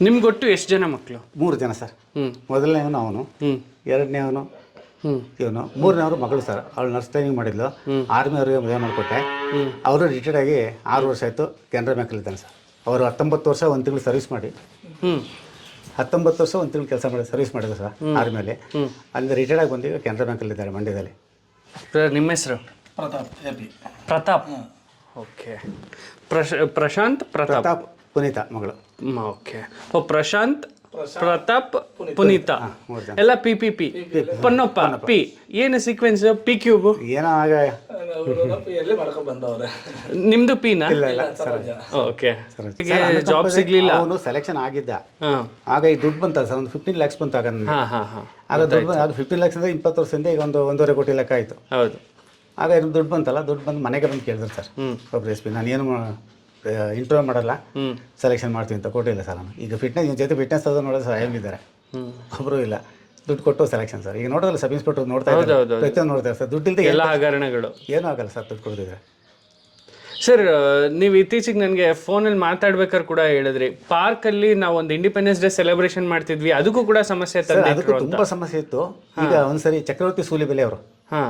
ನಿಮ್ಗೆ ಒಟ್ಟು ಎಷ್ಟು ಜನ ಮಕ್ಕಳು ಮೂರು ಜನ ಸರ್ ಹ್ಮ್. ಮೊದಲನೇವನು ಅವನು ಹ್ಮ್. ಎರಡನೇವನು ಹ್ಮ್. ಇವನು ಮೂರನೇವರು ಮಗಳು ಸರ್ ಅವಳು ನರ್ಸ್ ಟ್ರೈನಿಂಗ್ ಮಾಡಿದ್ಲು. ಆರ್ಮಿ ಅವರಿಗೆ ಮದುವೆ ಮಾಡಿಕೊಟ್ಟೆ. ಅವರು ರಿಟೈರ್ಡ್ ಆಗಿ ಆರು ವರ್ಷ ಆಯಿತು ಕೆನರಾ ಬ್ಯಾಂಕಲ್ಲಿದ್ದಾನೆ ಸರ್ ಅವರು ಹತ್ತೊಂಬತ್ತು ವರ್ಷ ಒಂದು ತಿಂಗಳು ಸರ್ವಿಸ್ ಮಾಡಿ. ಹ್ಮ್. ಹತ್ತೊಂಬತ್ತು ವರ್ಷ ಒಂದು ತಿಂಗಳು ಕೆಲಸ ಮಾಡಿ ಸರ್ವಿಸ್ ಮಾಡಿದ್ರು ಸರ್ ಆರ್ಮಿಯಲ್ಲಿ ಅಲ್ಲಿಂದ ರಿಟೈರ್ಡ್ ಆಗಿ ಬಂದೀಗ ಕೆನರಾ ಬ್ಯಾಂಕಲ್ಲಿದ್ದಾರೆ ಮಂಡ್ಯದಲ್ಲಿ. ಸರ್ ನಿಮ್ಮ ಹೆಸರು? ಪ್ರತಾಪ್ ಪ್ರತಾಪ್. ಓಕೆ. ಪ್ರಶ ಪ್ರಶಾಂತ್ ಪ್ರತಾಪ್. ಪ್ರತಾಪ್ ಪುನೀತ ಮಗಳು. ಓಕೆ. ಓ ಪ್ರಶಾಂತ್ ಪ್ರತಾಪ್ ಪುನೀತ. ಮೂರು ಜನ. ಎಲ್ಲ P P P. Pannappa P. ಏನು ಸೀಕ್ವೆನ್ಸ್ ಪಿ ಕ್ಯೂಬ್ ಏನೋ ಆಗ ಬಂದ ಮಾಡ್ಕೊಂಡ್ ಬಂದವ್ರೆ? ನಿಮ್ದು ಪಿನಾ ಇಲ್ಲ ಇಲ್ಲ. ಸರ್ ಓಕೆ ಜಾಬ್ ಸಿಗ್ಲಿಲ್ಲ. ಅವನು ಸೆಲೆಕ್ಷನ್ ಆಗಿದ್ದ. ಹಾ. ಆಗ ಈ ದುಡ್ಡು ಬಂತ ಸರ್ ಒಂದು ಫಿಫ್ಟೀನ್ ಲ್ಯಾಕ್ಸ್ ಬಂತು ಆಗ ನನಗೆ ಹಾ ಹಾ ಹಾ. ಆಗ ದುಡ್ಡು ಬಂದು- ಆಗ ಫಿಫ್ಟೀನ್ ಲ್ಯಾಕ್ಸ್ ಅಂದ್ರೆ ಇಪ್ಪತ್ತು ವರ್ಷದಿಂದ ಈಗ ಒಂದು ಒಂದೂವರೆ ಕೋಟಿ ಲೆಕ್ಕ ಆಯ್ತು. ಹೌದು. ಆಗ ಇದು ದುಡ್ಡು ಬಂತಲ್ಲ ದುಡ್ಡು ಬಂದು ಮನೆಗೆ ಬಂದು ಕೇಳಿದ್ರು ಸರ್. ಒಬ್ಬರು ಎಸ್ ಪಿ ನಾನು ಏನು ಇಂಟರ್ವ್ಯೂ ಮಾಡಲ್ಲ. ಸೆಲೆಕ್ಷನ್ ಮಾಡ್ತೀನಿ ಅಂತ ಕೊಟ್ಟಿಲ್ಲ ಸರ್ ನಾನು. ಈಗ ಫಿಟ್ನೆಸ್ ನಿಮ್ಮ ಜೊತೆ ಫಿಟ್ನೆಸ್ ಅದು ನೋಡೋದು ಸರ್ ಹೇಗಿದ್ದಾರೆ ಒಬ್ಬರು ಇಲ್ಲ. ದುಡ್ಡು ಕೊಟ್ಟು ಸೆಲೆಕ್ಷನ್ ಸರ್. ಈಗ ನೋಡೋದಲ್ಲ ಸಬ್ ಇನ್ಸ್ಪೆಕ್ಟರ್ ನೋಡ್ತಾ ಇದ್ದಾರೆ. ಪ್ರತಿಯೊಂದು ನೋಡ್ತಾರೆ ಸರ್. ದುಡ್ಡಿಲ್ಲದೆ ಎಲ್ಲ ಹಗರಣಗಳು. ಏನೂ ಆಗಲ್ಲ ಸರ್ ದುಡ್ಡು ಕೊಡ್ತಿದ್ರೆ ಸರ್ ನೀವು ಇತ್ತೀಚೆಗೆ ನನಗೆ ಫೋನಲ್ಲಿ ಮಾತಾಡ್ಬೇಕಾದ್ರೆ ಕೂಡ ಹೇಳಿದ್ರಿ. ಪಾರ್ಕಲ್ಲಿ ನಾವು ಒಂದು ಇಂಡಿಪೆಂಡೆನ್ಸ್ ಡೇ ಸೆಲೆಬ್ರೇಷನ್ ಮಾಡ್ತಿದ್ವಿ. ಅದಕ್ಕೂ ಕೂಡ ಸಮಸ್ಯೆ ಅದಕ್ಕೂ ತುಂಬ ಸಮಸ್ಯೆ ಇತ್ತು. ಈಗ ಒಂದ್ಸರಿ ಚಕ್ರವರ್ತಿ ಸೂಲಿಬೆಲೆ ಅವರು. ಹಾ.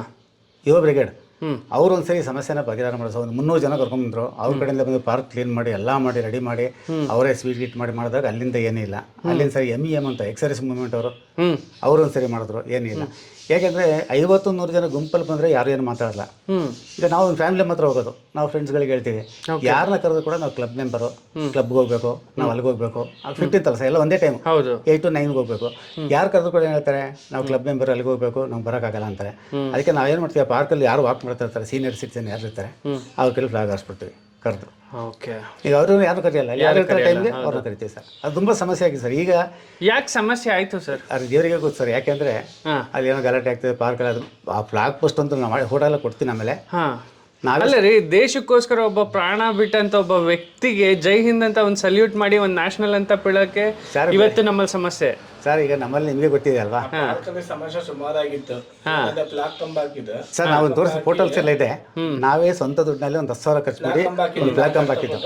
ಯುವ ಬ್ರಿಗೇಡ್. ಅವ್ರು ಒಂದ್ಸರಿ ಸಮಸ್ಯೆನ ಬಗೆಹರ ಮಾಡಿದ್ರು ಒಂದು ಮುನ್ನೂರು ಜನ ಕರ್ಕೊಂಡ್ಬಂದ್ರು. ಅವ್ರ ಕಡೆಯಿಂದ ಬಂದು ಪಾರ್ಕ್ ಕ್ಲೀನ್ ಮಾಡಿ ಎಲ್ಲ ಮಾಡಿ ರೆಡಿ ಮಾಡಿ ಅವರೇ ಸ್ವೀಟ್ ಗೀಟ್ ಮಾಡಿ ಮಾಡಿದಾಗ ಅಲ್ಲಿಂದ ಏನಿಲ್ಲ. ಅಲ್ಲಿಂದ ಸರಿ ಎಂ ಇ ಎಂ ಅಂತ ಎಕ್ಸರ್ಸೈಸ್ ಮೂವ್ಮೆಂಟ್ ಅವರು ಅವ್ರು ಅವರು ಒಂದ್ಸರಿ ಮಾಡಿದ್ರು ಏನಿಲ್ಲ. ಯಾಕೆಂದರೆ ಐವತ್ತು ನೂರು ಜನ ಗುಂಪಲ್ಲಿ ಬಂದ್ರೆ ಯಾರು ಏನು ಮಾತಾಡಲ್ಲ. ಈಗ ನಾವು ಒಂದು ಫ್ಯಾಮಿಲಿ ಮಾತ್ರ ಹೋಗೋದು. ನಾವು ಫ್ರೆಂಡ್ಸ್ಗಳಿಗೆ ಹೇಳ್ತೀವಿ. ಯಾರನ್ನ ಕರೆದು ಕೂಡ ನಾವು ಕ್ಲಬ್ ಮೆಂಬರು ಕ್ಲಬ್ಗೆ ಹೋಗ್ಬೇಕು ನಾವು ಅಲ್ಲಿಗೆ ಹೋಗ್ಬೇಕು. ಫಿಫ್ಟೀನ್ ತಲಸ ಎಲ್ಲ ಒಂದೇ ಟೈಮ್ ಏಟ್ ಏಯ್ಟ್ ಟು ನೈನ್ಗೆ ಹೋಗ್ಬೇಕು. ಯಾರು ಕರೆದು ಕೂಡ ಏನು ಹೇಳ್ತಾರೆ ನಾವು ಕ್ಲಬ್ ಮೆಂಬರ್ ಅಲ್ಲಿಗೆ ಹೋಗ್ಬೇಕು ನಮ್ಗೆ ಬರೋಕ್ಕಾಗಲ್ಲ ಅಂತಾರೆ. ಅದಕ್ಕೆ ನಾವೇನು ಮಾಡ್ತೀವಿ ಪಾರ್ಕಲ್ಲಿ ಯಾರು ವಾಕ್ ಮಾಡ್ತಾ ಇರ್ತಾರೆ ಸೀನಿಯರ್ ಸಿಟಿಸನ್ ಯಾರು ಇರ್ತಾರೆ ಅವ್ರ ಕೈಲಿ ಫ್ಲಾಗ್ ಹಾರಿಸ್ಬಿಡ್ತೀವಿ. ಕರೆದು. ಓಕೆ. ಈಗ ಅವರು ಯಾರು ಕರೆಯಲ್ಲ? ಯಾರು ಟೈಮ್ಗೆ ಅವ್ರನ್ನ ಕರಿತೀವಿ ಸರ್. ಅದು ತುಂಬ ಸಮಸ್ಯೆ ಆಗಿದೆ ಸರ್. ಈಗ ಯಾಕೆ ಸಮಸ್ಯೆ ಆಯ್ತು ಸರ್? ಅದು ದೇವರಿಗೆ ಗೊತ್ತು ಸರ್. ಯಾಕೆಂದರೆ ಅಲ್ಲಿ ಏನೋ ಗಲಾಟೆ ಆಗ್ತದೆ ಪಾರ್ಕಲ್ಲಿ ಅದು ಆ ಫ್ಲಾಗ್ ಪೋಸ್ಟ್ ಅಂತ ನಾವು ಮಾಡಿ ಫೋಟೋ ಎಲ್ಲ ಕೊಡ್ತೀನಿ ಆಮೇಲೆ. ಹಾ. ನಾವಲ್ಲ ರೀ ದೇಶಕ್ಕೋಸ್ಕರ ಒಬ್ಬ ಪ್ರಾಣ ಬಿಟ್ಟಂತ ಒಬ್ಬ ವ್ಯಕ್ತಿಗೆ ಜೈ ಹಿಂದ್ ಅಂತ ಒಂದು ಸಲ್ಯೂಟ್ ಮಾಡಿ ಒಂದು ನ್ಯಾಷನಲ್ ಅಂತ ಪಿಳಕ್ಕೆ ಇವತ್ತು ನಮ್ಮಲ್ಲಿ ಸಮಸ್ಯೆ. ಸರ್ ಈಗ ನಮ್ಮಲ್ಲಿ ನಿಮಗೆ ಗೊತ್ತಿದೆ ಅಲ್ವಾ? ಸಮಸ್ಯೆ ಸುಮಾರಾಗಿತ್ತು. ಪ್ಲಾಕ್ ಕಂಬ ಹಾಕಿದ್ದು ಸರ್ ನಾವು ಒಂದು ತೋರಿಸಿ ಫೋಟೋಸ್ ಎಲ್ಲ ಇದೆ. ನಾವೇ ಸ್ವಂತ ದುಡ್ಡಿನಲ್ಲಿ ಒಂದು ಹತ್ತು ಸಾವಿರ ಖರ್ಚು ಮಾಡಿ ಒಂದು ಬ್ಲಾಕ್ ಕಂಬ ಹಾಕಿದ್ದು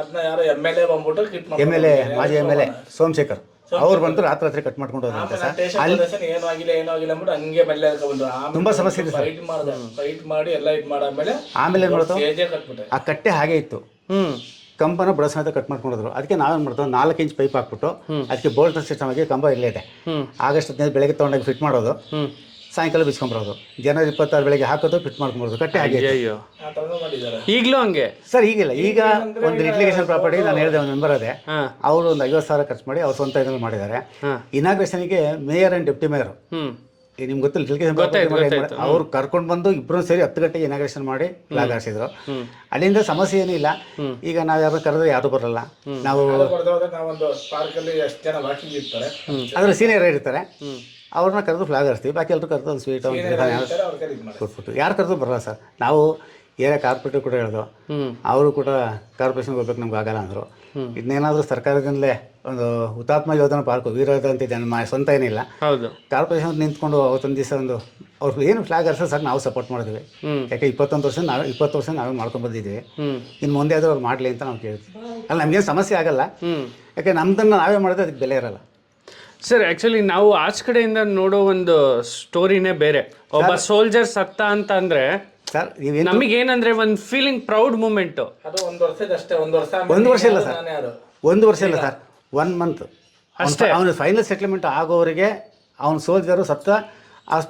ಅದನ್ನ ಯಾರೋ ಎಂ ಎಲ್ ಎ ಬಂದ್ಬಿಟ್ಟು ಕಿಟ್ ಎಂ ಎಲ್ ಎ ಮಾಜಿ ಎಂ ಎಲ್ ಎ ಸೋಮಶೇಖರ್. ಅವ್ರು ಬಂದು ರಾತ್ರಿ ರಾತ್ರಿ ಕಟ್ ಮಾಡ್ಕೊಂಡು ಹೋದಂತೆ ಸರ್. ಅಲ್ಲಿ ಏನೂ ಆಗಿಲ್ಲ ಏನೂ ಆಗಿಲ್ಲ ಅಂದ್ಬಿಟ್ಟು ಹಂಗೆ ಮೇಲೆ ಬಂದ್ರು. ತುಂಬಾ ಸಮಸ್ಯೆ ಇದೆ ಸರ್. ಫೈಟ್ ಮಾಡಿದೆ. ಫೈಟ್ ಮಾಡಿ ಎಲ್ಲ ಇದು ಮಾಡಾದ್ಮೇಲೆ ಆಮೇಲೆ ಏನು ಮಾಡ್ತಾವೆ ಆ ಕಟ್ಟೆ ಹಾಗೆ ಇತ್ತು. ಹ್ಮ್. ಕಂಬನ ಬಡ ಸಮೇತ ಕಟ್ ಮಾಡ್ಕೊಂಡಿದ್ರು. ಅದಕ್ಕೆ ನಾವೇನು ಮಾಡ್ತೇವೆ? ನಾಲ್ಕು ಇಂಚ್ ಪೈಪ್ ಹಾಕ್ಬಿಟ್ಟು ಅದಕ್ಕೆ ಬೋಲ್ಟ್ ಸಿಸ್ಟಮ್ ಆಗಿ ಕಂಬ ಇಲ್ಲೇ ಇದೆ. ಆಗಸ್ಟ್ ಹದಿನೈದು ಬೆಳಗ್ಗೆ ತೊಗೊಂಡಾಗ ಫಿಟ್ ಮಾಡೋದು. ಸಾಯಂಕಾಲ ಬಿಸ್ಕೊಂಬರೋದು ಜನವರಿ ಇಪ್ಪತ್ತಾರು ಬೆಳಗ್ಗೆ ಹಾಕೋದು ಫಿಟ್ ಮಾಡ್ಕೊಂಬರೋದು. ಕಟ್ಟೆ ಹಾಗೆ ಅಯ್ಯೋ ಆ ಥರನೂ ಮಾಡಿದ್ದಾರೆ ಈಗಲೂ ಹಂಗೆ? ಸರ್ ಈಗಿಲ್ಲ. ಈಗ ಒಂದು ಲಿಟಿಗೇಷನ್ ಪ್ರಾಪರ್ಟಿ ನಾನು ಹೇಳಿದೆ ಒಂದು ಮೆಂಬರ್ ಅದೇ. ಅವರು ಒಂದು ಐವತ್ತು ಸಾವಿರ ಖರ್ಚು ಮಾಡಿ ಅವ್ರು ಸ್ವಂತ ಇದನ್ನು ಮಾಡಿದ್ದಾರೆ. ಇನಾಗ್ರೇಷನ್ಗೆ ಮೇಯರ್ ಆ್ಯಂಡ್ ಡೆಪ್ಟಿ ಮೇಯರ್ ನಿಮ್ಗೆ ಗೊತ್ತಿಲ್ಲ ಅವ್ರು ಕರ್ಕೊಂಡು ಬಂದು ಇಬ್ಬರು ಸೇರಿ ಹತ್ತು ಗಂಟೆಗೆ ಇನಾಗ್ರೇಷನ್ ಮಾಡಿ ಫ್ಲಾಗ್ ಹಾರಿಸಿದ್ರು ಅಲ್ಲಿಂದ ಸಮಸ್ಯೆ ಏನಿಲ್ಲ ಈಗ ನಾವು ಯಾರು ಕರೆದ್ರೆ ಯಾರು ಬರಲ್ಲ. ನಾವು ಅದ್ರ ಸೀನಿಯರ್ ಇರ್ತಾರೆ. ಅವ್ರನ್ನ ಕರೆದು ಫ್ಲಾಗ್ ಹಾರಿಸ್ತೀವಿ. ಬಾಕಿ ಎಲ್ಲರೂ ಕರೆದು ಒಂದು ಸ್ವೀಟ್ ಕೊಟ್ಬಿಟ್ಟು. ಯಾರು ಕರೆದು ಬರಲ್ಲ ಸರ್. ನಾವು ಏರಿಯಾ ಕಾರ್ಪೊರೇಟರ್ ಕೂಡ ಹೇಳಿದ್ರು ಅವರು ಕೂಡ ಕಾರ್ಪೊರೇಷನ್ಗೆ ಹೋಗ್ಬೇಕು ನಮ್ಗೆ ಆಗಲ್ಲ ಅಂದರು. ಇದನ್ನೇನಾದರೂ ಸರ್ಕಾರದಿಂದಲೇ ಒಂದು ಹುತಾತ್ಮ ಯೋಧನ ಪಾರ್ಕ್ ವೀರೋಧ ಅಂತಿದೆ ನಮ್ಮ ಸ್ವಂತ ಏನಿಲ್ಲ. ಹೌದು. ಕಾರ್ಪೊರೇಷನ್ ನಿಂತ್ಕೊಂಡು ಅವತ್ತೊಂದು ದಿವಸ ಒಂದು ಅವ್ರು ಏನು ಫ್ಲಾಗ್ ಹಾರಿಸೋ ಸರ್ ನಾವು ಸಪೋರ್ಟ್ ಮಾಡಿದ್ವಿ. ಯಾಕೆ ಇಪ್ಪತ್ತೊಂದು ವರ್ಷ ನಾವು ಇಪ್ಪತ್ತು ವರ್ಷ ನಾವೇ ಮಾಡ್ಕೊಂಡು ಬಂದಿದ್ದೀವಿ ಇನ್ ಇನ್ನು ಮುಂದೆ ಆದರೂ ಅವ್ರು ಮಾಡಲಿ ಅಂತ ನಾವು ಕೇಳ್ತೀವಿ. ಅಲ್ಲ ನಮಗೇನು ಸಮಸ್ಯೆ ಆಗಲ್ಲ. ಯಾಕೆ ನಮ್ದನ್ನು ನಾವೇ ಮಾಡಿದ್ರೆ ಅದಕ್ಕೆ ಬೆಲೆ ಇರಲ್ಲ. ಸರ್ ಆಕ್ಚುಲಿ ನಾವು ಆಚೆ ಕಡೆಯಿಂದ ನೋಡೋ ಒಂದು ಸ್ಟೋರಿನೇ ಬೇರೆ. ಒಬ್ಬ ಸೋಲ್ಜರ್ ಸತ್ತ ಅಂತ ಅಂದ್ರೆ ಸರ್ ನಮಗೆ ಏನಂದ್ರೆ ಒಂದು ಫೀಲಿಂಗ್ ಪ್ರೌಡ್ ಮೂಮೆಂಟ್ ಅದು ಒಂದು ವರ್ಷದ ಅಷ್ಟೇ ಒಂದು ವರ್ಷ ಒಂದು ವರ್ಷ ಇಲ್ಲ ಸರ್. ನಾನು ಒಂದು ವರ್ಷ ಇಲ್ಲ ಸರ್. ಒನ್ ಮಂತ್ ಅಷ್ಟೇ. ಅವನು ಫೈನಲ್ ಸೆಟ್ಲ್ಮೆಂಟ್ ಆಗೋವರೆಗೆ ಅವನು ಸೋಲ್ಜರು ಸತ್ತ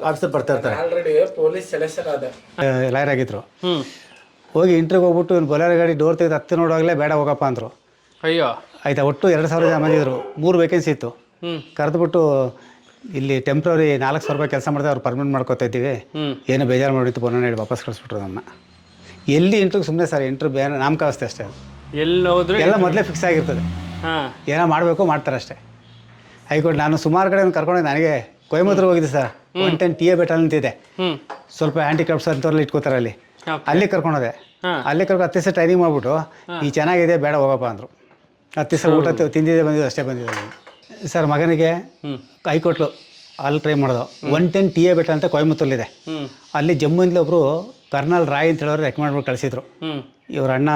ಆಫೀಸರ್ ಬರ್ತಾ ಇರ್ತಾರೆ. ಆಲ್ರೆಡಿ ಪೊಲೀಸ್ ಸೆಲೆಕ್ಷನ್ ಆದ. ಲಾಯರ್ ಆಗಿದ್ರು. ಹೋಗಿ ಇಂಟ್ರಿಗೆ ಹೋಗ್ಬಿಟ್ಟು ಇವ್ನು ಬೊಲಾರ ಗಾಡಿ ಡೋರ್ ತೆಗೆದು ಹತ್ತಿ ನೋಡುವಾಗಲೇ ಬೇಡ ಹೋಗಪ್ಪ ಅಂದರು. ಅಯ್ಯೋ. ಆಯ್ತಾ ಒಟ್ಟು ಎರಡು ಸಾವಿರ ಜನ ಬಂದಿದ್ರು ಮೂರು ವೇಕೆನ್ಸಿ ಇತ್ತು. ಕರೆದುಬಿಟ್ಟು ಇಲ್ಲಿ ಟೆಂಪ್ರವರಿ ನಾಲ್ಕು ಸಾವಿರ ರೂಪಾಯಿ ಕೆಲಸ ಮಾಡಿದ್ರೆ ಅವ್ರು ಪರ್ಮನೆಂಟ್ ಮಾಡ್ಕೊತಾ ಇದ್ದೀವಿ. ಏನೋ ಬೇಜಾರು ಮಾಡಿತ್ತು ಪುನಃ ಹೇಳಿ ವಾಪಸ್ ಕಳಿಸ್ಬಿಟ್ರು ನಮ್ಮ ಎಲ್ಲಿ ಇಂಟ್ರಿಗೆ ಸುಮ್ಮನೆ ಸರ್ ಇಂಟ್ರ್ ಬೇರೆ ನಾಮಕಾವಸ್ಥೆ ಅಷ್ಟೇ ಅದು. ಎಲ್ಲಿ ಹೋದ್ರೆ ಎಲ್ಲ ಮೊದಲೇ ಫಿಕ್ಸ್ ಆಗಿರ್ತದೆ. ಹಾ. ಏನೋ ಮಾಡಬೇಕು ಮಾಡ್ತಾರೆ ಅಷ್ಟೇ. ಹೈಕೋರ್ಟ್ ನಾನು ಸುಮಾರು ಕಡೆ ಕರ್ಕೊಂಡು ನನಗೆ ಕೊಯಮತ್ತೂರು ಹೋಗಿದ್ದೆ sir. One ten T A battalion ನಿಂತಿದೆ. ಸ್ವಲ್ಪ ಸ್ವಲ್ಪ ಹ್ಯಾಂಡಿಕ್ರಾಫ್ಟ್ಸ್ ಅಂತವ್ರಲ್ಲಿ ಇಟ್ಕೋತಾರೆ ಅಲ್ಲಿ. ಅಲ್ಲಿ ಕರ್ಕೊಂಡೋದೆ. ಅಲ್ಲಿ ಕರ್ಕೊಂಡು ಹತ್ತು ದಿವಸ ಟ್ರೈನಿಂಗ್ ಮಾಡಿಬಿಟ್ಟು ಈ ಚೆನ್ನಾಗಿದೆ ಬೇಡ ಹೋಗಪ್ಪ ಅಂದರು. ಹತ್ತು ದಿವಸ ಊಟ ತಿಂದಿದೆ ತಿಂದಿದ್ದೆ ಬಂದಿದ್ದು ಅಷ್ಟೇ ಬಂದಿದ್ದು ಸರ್ ಮಗನಿಗೆ ಹೈಕೋಟ್ಲು ಅಲ್ಲಿ ಟ್ರೈ ಮಾಡೋದು. ಒನ್ ಟೆನ್ ಟಿ ಎ ಬೆಟ್ಟ ಅಂತ ಕೊಯಮತ್ತೂರಲ್ಲಿದೆ. ಅಲ್ಲಿ ಜಮ್ಮುವಿಂದ ಒಬ್ಬರು ಕರ್ನಲ್ ರಾಯ್ ಅಂತ ಹೇಳೋರು ರೆಕಮೆಂಡ್ ಮಾಡಿ ಕಳಿಸಿದ್ರು. ಇವ್ರ ಅಣ್ಣ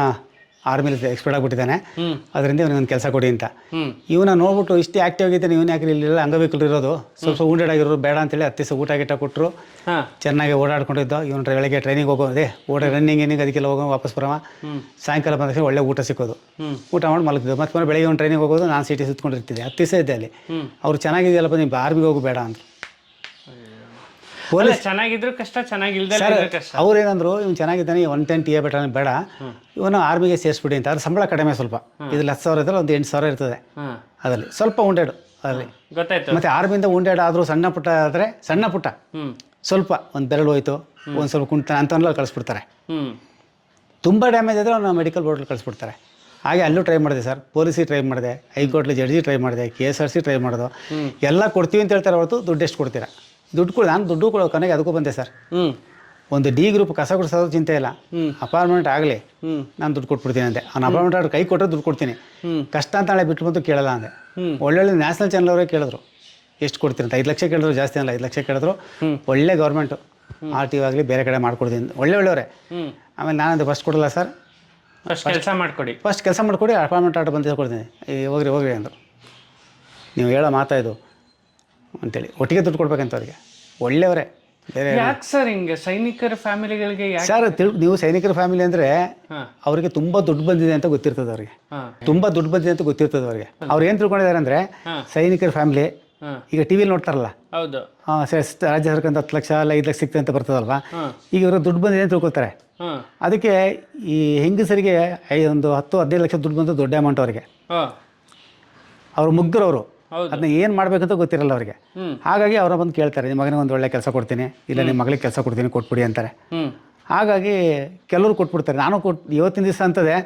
ಆರ್ಮಿಲಿ ಎಕ್ಸ್ಪರ್ಟ್ ಆಗಿಬಿಟ್ಟಿದ್ದಾನೆ. ಅದರಿಂದ ಇವನಿಗೆ ಕೆಲಸ ಕೊಡಿ ಅಂತ. ಇವನ ನೋಡ್ಬಿಟ್ಟು ಇಷ್ಟು ಆಕ್ಟಿವ್ ಆಗಿದ್ದಾನೆ ಇವನು ಯಾಕೆ ಇಲ್ಲಿಲ್ಲ ಅಂಗವಿಕಲರು ಇರೋದು? ಸ್ವಲ್ಪ ಊಂಡೆಡ್ ಆಗಿರೋರು ಬೇಡ ಅಂತೇಳಿ ಹತ್ತು ದಿವಸ ಊಟ ಗಿಟ್ಟ ಕೊಟ್ಟರು ಚೆನ್ನಾಗಿ ಓಡಾಡ್ಕೊಂಡಿದ್ದು. ಇವನ ಬೆಳಗ್ಗೆ ಟ್ರೈನಿಂಗ್ ಹೋಗೋದೇ ಓಡ ರನ್ನಿಂಗ್ ಏನಿಂಗ್ ಅದಕ್ಕೆಲ್ಲ ಹೋಗೋ ವಾಪಸ್ ಬರವ. ಸಾಯಂಕಾಲ ಬಂದ ಒಳ್ಳೆ ಊಟ ಸಿಕ್ಕೋದು. ಊಟ ಮಾಡಿ ಮಲಗಿದ್ದು. ಮತ್ತೆ ಬೆಳಗ್ಗೆ ಒಂದು ಟ್ರೈನಿಂಗ್ ಹೋಗೋದು ನಾನು ಸಿಟಿ ಸುತ್ಕೊಂಡಿರ್ತಿದ್ದೆ ಹತ್ತು ದಿವಸ ಇದ್ದೆ ಅಲ್ಲಿ. ಅವ್ರು ಚೆನ್ನಾಗಿದೆಯಲ್ಲಪ್ಪ ನೀವು ಆರ್ಮಿಗೆ ಹೋಗು ಬೇಡ ಅಂತ. ಅಲ್ಲ ಚೆನ್ನಾಗಿದ್ರು ಕಷ್ಟ ಚೆನ್ನಾಗಿ ಸರ್ ಏನಂದ್ರು ಕಷ್ಟ. ಅವ್ರೇನಂದ್ರು ಇವ್ನು ಚೆನ್ನಾಗಿದ್ದಾನೆ one ten T A better ಬೇಡ. ಇವನು ಆರ್ಮಿಗೆ ಸೇರಿಸ್ಬಿಡಿ ಅಂತ. ಅದ್ರ ಸಂಬಳ ಕಡಿಮೆ ಸ್ವಲ್ಪ. ಇದ್ರಲ್ಲಿ ಹತ್ತು ಸಾವಿರ ಇದ್ರೆ ಒಂದು ಎಂಟು ಸಾವಿರ ಇರ್ತದೆ. ಅದರಲ್ಲಿ. ಸ್ವಲ್ಪ ಉಂಡೆಡ್ ಅದರಲ್ಲಿ. ಗೊತ್ತಾಯ್ತು. ಮತ್ತೆ ಆರ್ಮಿಯಿಂದ ಉಂಡೆಡ್ ಆದ್ರೂ ಸಣ್ಣ ಪುಟ್ಟ ಆದ್ರೆ ಸಣ್ಣ ಪುಟ್ಟ. ಸ್ವಲ್ಪ ಒಂದು ಬೆರಳು ಹೋಯ್ತು. ಒಂದು ಸ್ವಲ್ಪ ಕುಂಟ ಅಂತವನ್ನೆಲ್ಲ ಕಳಿಸ್ಬಿಡ್ತಾರೆ. ತುಂಬ ಡ್ಯಾಮೇಜ್ ಆದರೆ ಅವ್ನು ಮೆಡಿಕಲ್ ಬೋರ್ಡ್ ಕಳಿಸ್ಬಿಡ್ತಾರೆ. ಹಾಗೆ ಅಲ್ಲೂ ಟ್ರೈ ಮಾಡಿದೆ ಸರ್. ಪೊಲೀಸಿಗೆ ಟ್ರೈ ಮಾಡಿದೆ. ಹೈಕೋರ್ಟ್ಲಿ ಜಡ್ಜಿ ಟ್ರೈ ಮಾಡಿದೆ. K S R C try ಮಾಡೋದು. ಎಲ್ಲ ಕೊಡ್ತೀವಿ ಅಂತ ಹೇಳ್ತಾರೆ ಹೊರತು ದುಡ್ಡು ಎಷ್ಟು ಕೊಡ್ತೀರಾ? ದುಡ್ಡು ಕೂಡ ನಾನು ದುಡ್ಡು ಕೊಡೋ ಕೊನೆಗೆ ಅದಕ್ಕೂ ಬಂದೆ ಸರ್. ಹ್ಞೂ ಒಂದು ಡಿ ಗ್ರೂಪ್ ಕಸ ಗುಡಿಸೋದು ಚಿಂತೆ ಇಲ್ಲ. ಅಪಾರ್ಟ್ಮೆಂಟ್ ಆಗಲಿ ನಾನು ದುಡ್ಡು ಕೊಟ್ಬಿಡ್ತೀನಿ ಅಂದೆ. ಅವ್ನು ಅಪಾರ್ಟ್ಮೆಂಟ್ ಅವ್ರು ಕೈ ಕೊಟ್ಟರೆ ದುಡ್ಡು ಕೊಡ್ತೀನಿ. ಕಷ್ಟ ಅಂತ ನಾಳೆ ಬಿಟ್ಟು ಬಂದು ಕೇಳಲ್ಲ ಅಂದೆ. ಒಳ್ಳೊಳ್ಳೆ ನ್ಯಾಷನಲ್ ಚಾನಲ್ ಅವರೇ ಕೇಳಿದ್ರು. ಎಷ್ಟು ಕೊಡ್ತೀನಿ ಅಂತ. ಐದು ಲಕ್ಷ ಕೇಳಿದ್ರು ಜಾಸ್ತಿ ಅಲ್ಲ ಐದು ಲಕ್ಷ ಕೇಳಿದ್ರು. ಒಳ್ಳೆ ಗೌರ್ಮೆಂಟು ಆರ್ ಟಿ ಆಗಲಿ ಬೇರೆ ಕಡೆ ಮಾಡ್ಕೊಡ್ತೀನಿ ಒಳ್ಳೆ ಒಳ್ಳೆಯವರೇ. ಆಮೇಲೆ ನಾನಂದು ಫಸ್ಟ್ ಕೊಡಲ್ಲ ಸರ್ ಫಸ್ಟ್ ಕೆಲಸ ಮಾಡ್ಕೊಡಿ. ಫಸ್ಟ್ ಕೆಲಸ ಮಾಡಿಕೊಡಿ ಅಪಾರ್ಟ್ಮೆಂಟ್ ಆರ್ಡರ್ ಬಂದು ಕೊಡ್ತೀನಿ. ಹೋಗ್ರಿ ಹೋಗ್ರಿ ಅಂದರು. ನೀವು ಹೇಳೋ ಮಾತಾ ಇದು. ಅಂತೇಳಿ. ಒಟ್ಟಿಗೆ ದುಡ್ಡು ಕೊಡ್ಬೇಕಂತ ಅವ್ರಿಗೆ ಒಳ್ಳೆಯವರೇ. ಬೇರೆ ಯಾಕೆ ಸರ್ ಹಿಂಗೆ? ಸೈನಿಕರ ಫ್ಯಾಮಿಲಿಗಳಿಗೆ ಯಾಕೆ ಸರ್ ತಿಳ್ ನೀವು ಸೈನಿಕರ ಫ್ಯಾಮಿಲಿ ಅಂದ್ರೆ ಅವರಿಗೆ ತುಂಬ ದುಡ್ಡು ಬಂದಿದೆ ಅಂತ ಗೊತ್ತಿರ್ತದೆ ಅವ್ರಿಗೆ. ತುಂಬಾ ತುಂಬ ದುಡ್ಡು ಬಂದಿದೆ ಅಂತ ಗೊತ್ತಿರ್ತದೆ ಅವ್ರಿಗೆ. ಅವ್ರು ಏನು ತಿಳ್ಕೊಂಡಿದ್ದಾರೆ ಅಂದ್ರೆ ಸೈನಿಕರ ಫ್ಯಾಮಿಲಿ ಹಾ. ಈಗ ಟಿವಿಲಿ ನೋಡ್ತಾರಲ್ಲ? ಹೌದು. ಆ, ಸ- ಸ- ರಾಜ್ಯ ಸರ್ಕಾರ ಹತ್ತು ಲಕ್ಷ ಅಲ್ಲ ಐದು ಲಕ್ಷ ಸಿಗ್ತದೆ ಅಂತ ಬರ್ತದಲ್ವಾ? ಹಾ. ಈಗ ಇವರು ದುಡ್ಡು ಬಂದಿದೆ ಅಂತ ತಿಳ್ಕೊತಾರೆ ಹಾ. ಅದಕ್ಕೆ ಈ ಹೆಂಗಸರಿಗೆ ಐ ಒಂದು ಹತ್ತು ಹದಿನೈದು ಲಕ್ಷ ದುಡ್ಡು ಬಂದು ದೊಡ್ಡ ಅಮೌಂಟ್ ಅವರಿಗೆ. ಹಾ. ಅವರು. ಅದನ್ನ ಏನು ಮಾಡಬೇಕಂತ ಗೊತ್ತಿರಲ್ಲ ಅವರಿಗೆ. ಹಾಗಾಗಿ ಅವರ ಬಂದು ಕೇಳ್ತಾರೆ ನಿಮ್ಮ ಮಗನಿಗೆ ಒಂದು ಒಳ್ಳೆ ಕೆಲಸ ಕೊಡ್ತೀನಿ ಇಲ್ಲ ನಿಮ್ಮ ಮಗಳಿಗೆ ಕೆಲಸ ಕೊಡ್ತೀನಿ ಕೊಟ್ಬಿಡಿ ಅಂತಾರೆ. ಹಾಗಾಗಿ ಕೆಲವರು ಕೊಟ್ಬಿಡ್ತಾರೆ. ನಾನು ಕೊಟ್ ಇವತ್ತಿನ ದಿವಸ ಅಂತದೆ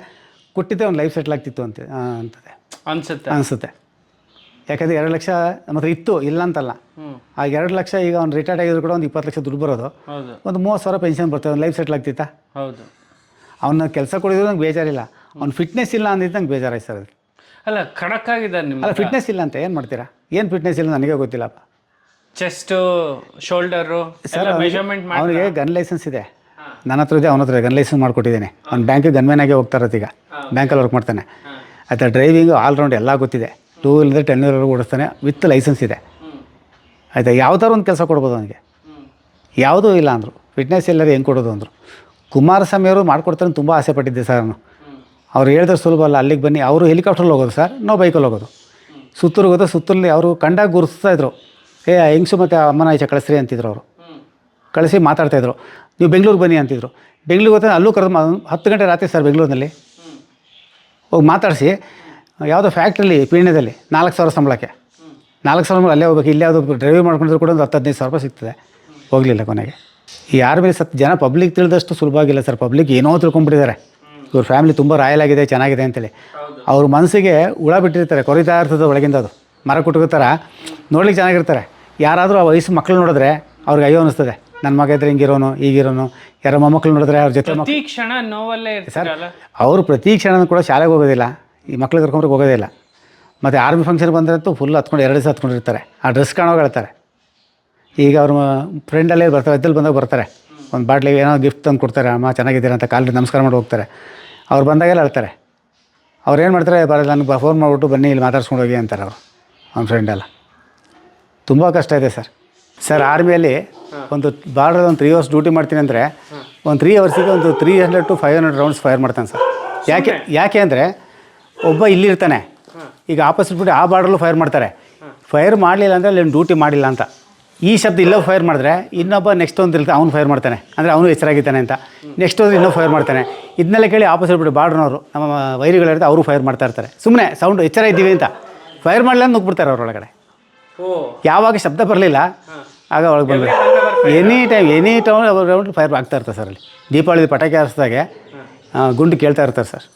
ಕೊಟ್ಟಿದ್ದೆ ಒಂದು ಲೈಫ್ ಸೆಟ್ಲ್ ಆಗ್ತಿತ್ತು ಅಂತ ಅಂತದೆ. ಅನ್ಸುತ್ತೆ. ಅನಿಸುತ್ತೆ. ಯಾಕಂದರೆ ಎರಡು ಲಕ್ಷ ಮಾತ್ರ ಇತ್ತು ಇಲ್ಲ ಅಂತಲ್ಲ. ಆ ಎರಡು ಲಕ್ಷ ಈಗ ಅವ್ನು ರಿಟೈರ್ಡ್ ಆಗಿದ್ರು ಕೂಡ ಒಂದು ಇಪ್ಪತ್ತು ಲಕ್ಷ ದುಡ್ಡು ಬರೋದು. ಒಂದು ಮೂವತ್ತು ಸಾವಿರ ಪೆನ್ಷನ್ ಬರ್ತದೆ ಒಂದು ಲೈಫ್ ಸೆಟ್ಲ್ ಆಗ್ತಿತ್ತಾ? ಹೌದು. ಅವನ ಕೆಲಸ ಕೊಡಿದ್ರು ನಂಗೆ ಬೇಜಾರಿಲ್ಲ. ಅವ್ನು ಫಿಟ್ನೆಸ್ ಇಲ್ಲ ಅಂದಿದ್ದು ನಂಗೆ ಬೇಜಾರಾಯ್ತು ಸರ್ ಅದು ಅಲ್ಲ ಖಡಕ್ ಆಗಿದ್ದಾರೆ ನಿಮ್ಮ ಅಲ್ಲ ಫಿಟ್ನೆಸ್ ಇಲ್ಲ ಅಂತ ಏನು ಮಾಡ್ತೀರಾ? ಏನು ಫಿಟ್ನೆಸ್ ಇಲ್ಲ ನನಗೆ ಗೊತ್ತಿಲ್ಲಪ್ಪ ಚೆಸ್ಟು ಶೋಲ್ಡರು ಸರ್ ಮೆಜರ್ಮೆಂಟ್ ಮಾಡಿ ಅವನಿಗೆ ಗನ್ ಲೈಸೆನ್ಸ್ ಇದೆ. ನನ್ನ ಹತ್ರ ಇದೆ ಅವನ ಹತ್ರ ಗನ್ ಲೈಸೆನ್ಸ್ ಮಾಡ್ಕೊಟ್ಟಿದ್ದೀನಿ. ಅವ್ನು ಬ್ಯಾಂಕಿಗೆ ಗನ್ಮ್ಯಾನ್ ಆಗಿ ಹೋಗ್ತಾ ಇರೋದು ಈಗ. ಬ್ಯಾಂಕಲ್ಲಿ ವರ್ಕ್ ಮಾಡ್ತಾನೆ. ಆಯ್ತಾ ಡ್ರೈವಿಂಗು ಆಲ್ರೌಂಡ್ ಎಲ್ಲ ಗೊತ್ತಿದೆ. ಟೂ ವೀಲರ್ ಟೆನ್ ವೀಲರ್ ಓಡಿಸ್ತಾನೆ ವಿತ್ ಲೈಸೆನ್ಸ್ ಇದೆ. ಆಯಿತಾ ಯಾವ್ದಾರು ಒಂದು ಕೆಲಸ ಕೊಡ್ಬೋದು ಅವನಿಗೆ. ಯಾವುದೂ ಇಲ್ಲ ಅಂದರು. ಫಿಟ್ನೆಸ್ ಎಲ್ಲರೂ ಹೆಂಗೆ ಕೊಡೋದು ಅಂದರು. ಕುಮಾರಸ್ವಾಮಿಯವರು ಮಾಡ್ಕೊಡ್ತಾರೆ ತುಂಬ ಆಸೆ ಪಟ್ಟಿದ್ದೆ ಸರ್ ನಾನು. ಅವ್ರು ಹೇಳಿದ್ರೆ ಸುಲಭ ಅಲ್ಲ, ಅಲ್ಲಿಗೆ ಬನ್ನಿ. ಅವರು ಹೆಲಿಕಾಪ್ಟ್ರಲ್ಲಿ ಹೋಗೋದು ಸರ್, ನಾವು ಬೈಕಲ್ಲಿ ಹೋಗೋದು. ಸುತ್ತೂರು ಹೋಗೋದು, ಸುತ್ತೂರಲ್ಲಿ ಅವರು ಕಂಡಾಗ ಗುರುಸ್ತಾ ಇದ್ರು. ಏ ಹೆಂಗ್ಸು ಮತ್ತು ಅಮ್ಮನ ಆಚೆ ಕಳಿಸ್ರಿ ಅಂತಿದ್ರು ಅವರು. ಕಳಿಸಿ ಮಾತಾಡ್ತಾಯಿದ್ರು ನೀವು ಬೆಂಗಳೂರಿಗೆ ಬನ್ನಿ ಅಂತಿದ್ರು. ಬೆಂಗಳೂರಿಗೆ ಹೋದ್ರೆ ಅಲ್ಲೂ ಕರೆದು ಹತ್ತು ಗಂಟೆ ರಾತ್ರಿ ಸರ್ ಬೆಂಗಳೂರಿನಲ್ಲಿ. ಹೋಗಿ ಮಾತಾಡಿಸಿ. ಯಾವುದೋ ಫ್ಯಾಕ್ಟ್ರಿಲಿ ಪೀಣ್ಯದಲ್ಲಿ, ನಾಲ್ಕು ಸಾವಿರ ಸಂಬಳಕ್ಕೆ. ನಾಲ್ಕು ಸಾವಿರ ಅಲ್ಲೇ ಹೋಗ್ಬೇಕು. ಇಲ್ಲೇ ಯಾವುದೋ ಡ್ರೈವಿಂಗ್ ಮಾಡ್ಕೊಂಡಿದ್ರು ಕೂಡ ಒಂದು ಹತ್ತು ಹದಿನೈದು ಸಾವಿರ ರೂಪಾಯಿ ಸಿಗ್ತದೆ. ಹೋಗಲಿಲ್ಲ ಕೊನೆಗೆ. ಯಾರ ಮೇಲೆ ಸತ್, ಜನ ಪಬ್ಲಿಕ್ ತಿಳಿದಷ್ಟು ಸುಲಭ ಆಗಿಲ್ಲ ಸರ್. ಪಬ್ಲಿಕ್ ಏನೋ ತಿಳ್ಕೊಂಬಿಟ್ಟಿದ್ದಾರೆ ಇವ್ರ ಫ್ಯಾಮಿಲಿ ತುಂಬ ರಾಯಲ್ ಆಗಿದೆ ಚೆನ್ನಾಗಿದೆ ಅಂತೇಳಿ. ಅವ್ರ ಮನಸ್ಸಿಗೆ ಹುಳ ಬಿಟ್ಟಿರ್ತಾರೆ ಕೊರಿತಾ ಇರ್ತದೆ ಒಳಗಿಂದ ಅದು. ಮರ ಕುಟುಕೋ ಥರ ನೋಡ್ಲಿಕ್ಕೆ ಚೆನ್ನಾಗಿರ್ತಾರೆ. ಯಾರಾದರೂ ಆ ವಯಸ್ಸು ಮಕ್ಕಳು ನೋಡಿದ್ರೆ ಅವ್ರಿಗೆ ಅಯ್ಯೋ ಅನಿಸ್ತದೆ. ನನ್ನ ಮಗ ಇದ್ರೆ ಹಿಂಗಿರೋನು ಈಗಿರೋನು. ಯಾರೋ ಮೊಮ್ಮಕ್ಕಳು ನೋಡಿದ್ರೆ ಅವ್ರ ಜೊತೆ ಪ್ರತಿ ಕ್ಷಣ ನೋವಲ್ಲೇ ಸರ್ ಅವರು ಪ್ರತಿ ಕ್ಷಣನೂ ಕೂಡ ಶಾಲೆಗೆ ಹೋಗೋದಿಲ್ಲ. ಈ ಮಕ್ಳು ಕರ್ಕೊಂಡ್ರೆ ಹೋಗೋದಿಲ್ಲ. ಮತ್ತು ಆರ್ಮಿ ಫಂಕ್ಷನ್ ಬಂದ್ರಂತೂ ಫುಲ್ ಹತ್ಕೊಂಡು ಎರಡು ದಿವಸ ಹತ್ಕೊಂಡಿರ್ತಾರೆ. ಆ ಡ್ರೆಸ್ ಕಾಣೋಗಿ ಹೇಳ್ತಾರೆ. ಈಗ ಅವ್ರ ಫ್ರೆಂಡಲ್ಲೇ ಬರ್ತಾರೆ ಎದ್ದಲ್ಲಿ ಬಂದಾಗ ಬರ್ತಾರೆ. ಒಂದು ಬಾಟ್ಲಿಗೆ ಏನೋ ಗಿಫ್ಟ್ ತಂದು ಕೊಡ್ತಾರೆ ಅಮ್ಮ ಚೆನ್ನಾಗಿದ್ದೀರಾ ಅಂತ ಕಾಲಿಗೆ ನಮಸ್ಕಾರ ಮಾಡಿ ಹೋಗ್ತಾರೆ. ಅವ್ರು ಬಂದಾಗೆಲ್ಲ ಅಳ್ತಾರೆ ಅವ್ರು ಏನು ಮಾಡ್ತಾರೆ ಬರ ನನಗೆ ಫೋನ್ ಮಾಡಿಬಿಟ್ಟು ಬನ್ನಿ ಇಲ್ಲಿ ಮಾತಾಡ್ಸ್ಕೊಂಡು ಹೋಗಿ ಅಂತಾರೆ ಅವರು ಅವ್ನ ಫ್ರೆಂಡೆಲ್ಲ ತುಂಬ ಕಷ್ಟ ಇದೆ ಸರ್. ಸರ್ ಆರ್ಮಿಯಲ್ಲಿ ಒಂದು ಬಾರ್ಡರ್ ಒಂದು ತ್ರೀ ಅವರ್ಸ್ ಡ್ಯೂಟಿ ಮಾಡ್ತೀನಿ ಅಂದರೆ ಒಂದು ತ್ರೀ ಅವರ್ಸಿಗೆ ಒಂದು three hundred to five hundred rounds fire ಮಾಡ್ತಾನೆ ಸರ್. ಯಾಕೆ ಯಾಕೆ ಅಂದರೆ ಒಬ್ಬ ಇಲ್ಲಿರ್ತಾನೆ. ಈಗ ಆಪೋಸಿಟ್ ಬಿಟ್ಟು ಆ ಬಾರ್ಡ್ರಲ್ಲೂ ಫೈರ್ ಮಾಡ್ತಾರೆ. ಫೈರ್ ಮಾಡಲಿಲ್ಲ ಅಂದರೆ ಅಲ್ಲಿ ಡ್ಯೂಟಿ ಮಾಡಿಲ್ಲ ಅಂತ. ಈ ಶಬ್ದ ಇಲ್ಲೋ ಫೈರ್ ಮಾಡಿದ್ರೆ ಇನ್ನೊಬ್ಬ ನೆಕ್ಸ್ಟ್ ಒಂದು ಇರ್ತಾನೆ ಅವ್ನು ಫೈರ್ ಮಾಡ್ತಾನೆ. ಅಂದರೆ ಅವನು ಎಚ್ಚರಾಗಿದ್ದಾನೆ ಅಂತ. ನೆಕ್ಸ್ಟ್ ಒಂದು ಇನ್ನೂ ಫೈರ್ ಮಾಡ್ತಾನೆ. ಇದನ್ನೆಲ್ಲ ಕೇಳಿ ಆಪೋಸಿಟ್ ಬಿಟ್ಟು ಬಾರ್ಡ್ರನವರು ನಮ್ಮ ವೈರಿಗಳಿರುತ್ತೆ ಅವರು ಫೈರ್ ಮಾಡ್ತಾ ಇರ್ತಾರೆ. ಸುಮ್ಮನೆ ಸೌಂಡ್ ಎಚ್ಚರ ಇದ್ದೀವಿ ಅಂತ. ಫೈರ್ ಮಾಡಲಿಲ್ಲ ಅಂತ ನುಗ್ಬಿಡ್ತಾರೆ ಅವರೊಳಗಡೆ ಯಾವಾಗ ಶಬ್ದ ಬರಲಿಲ್ಲ ಆಗ ಒಳಗೆ ಬಂದರು any time any time round fire ಆಗ್ತಾ ಇರ್ತಾರೆ ಸರ್ ಅಲ್ಲಿ. ದೀಪಾವಳಿ ಪಟಾಕಿ ಹಾರಿಸಿದಾಗೆ ಗುಂಡು ಕೇಳ್ತಾ ಇರ್ತಾರೆ ಸರ್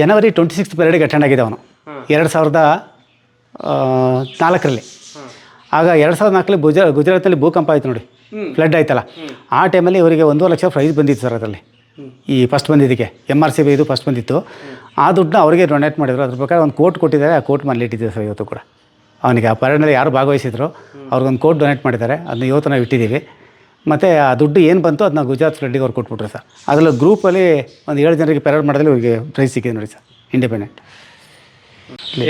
ಜನವರಿ ಟ್ವೆಂಟಿ ಸಿಕ್ಸ್ ಪೆರೇಡಿಗೆ ಅಟೆಂಡ್ ಆಗಿದೆ ಅವನು. ಎರಡು ಸಾವಿರದ ನಾಲ್ಕರಲ್ಲಿ. ಆಗ ಎರಡು ಸಾವಿರದ ನಾಲ್ಕಲ್ಲಿ ಗುಜ ಗುಜರಾತಲ್ಲಿ ಭೂಕಂಪ ಆಯ್ತು ನೋಡಿ. ಫ್ಲಡ್ ಆಯ್ತಲ್ಲ. ಆ ಟೈಮಲ್ಲಿ ಇವರಿಗೆ ಒಂದೂವರೆ ಲಕ್ಷ ಪ್ರೈಸ್ ಬಂದಿತ್ತು ಸರ್ ಅದರಲ್ಲಿ. ಈ ಫಸ್ಟ್ ಬಂದಿದ್ದಕ್ಕೆ. ಎಂ ಆರ್ ಸಿ ಬಿ ಇದು ಫಸ್ಟ್ ಬಂದಿತ್ತು. ಆ ದುಡ್ಡನ್ನ ಅವರಿಗೆ ಡೊನೇಟ್ ಮಾಡಿದ್ರು. ಅದ್ರ ಪ್ರಕಾರ ಒಂದು ಕೋಟ್ ಕೊಟ್ಟಿದ್ದಾರೆ. ಆ ಕೋಟ್ ಇಟ್ಟಿದ್ದೆ ಸರ್ ಇವತ್ತು ಕೂಡ. ಅವನಿಗೆ ಆ ಪರ್ಯಾಣದಲ್ಲಿ ಯಾರು ಭಾಗವಹಿಸಿದ್ರು ಅವ್ರಿಗೊಂದು ಕೋಟ್ ಡೊನೇಟ್ ಮಾಡಿದ್ದಾರೆ. ಅದನ್ನ ಇವತ್ತು ನಾವು ಇಟ್ಟಿದ್ದೀವಿ. ಮತ್ತು ಆ ದುಡ್ಡು ಏನು ಬಂತು ಅದನ್ನ ಗುಜರಾತ್ ಫ್ಲಡ್ಡಿಗೆ ಅವ್ರು ಕೊಟ್ಬಿಟ್ರು ಸರ್. ಅದರಲ್ಲಿ ಗ್ರೂಪಲ್ಲಿ ಒಂದು ಏಳು ಜನರಿಗೆ ಪೆರೇಡ್ ಮಾಡಿದ್ರೆ ಇವರಿಗೆ ಪ್ರೈಸ್ ಸಿಕ್ಕಿದೆ ನೋಡಿ ಸರ್. ಇಂಡಿಪೆಂಡೆಂಟ್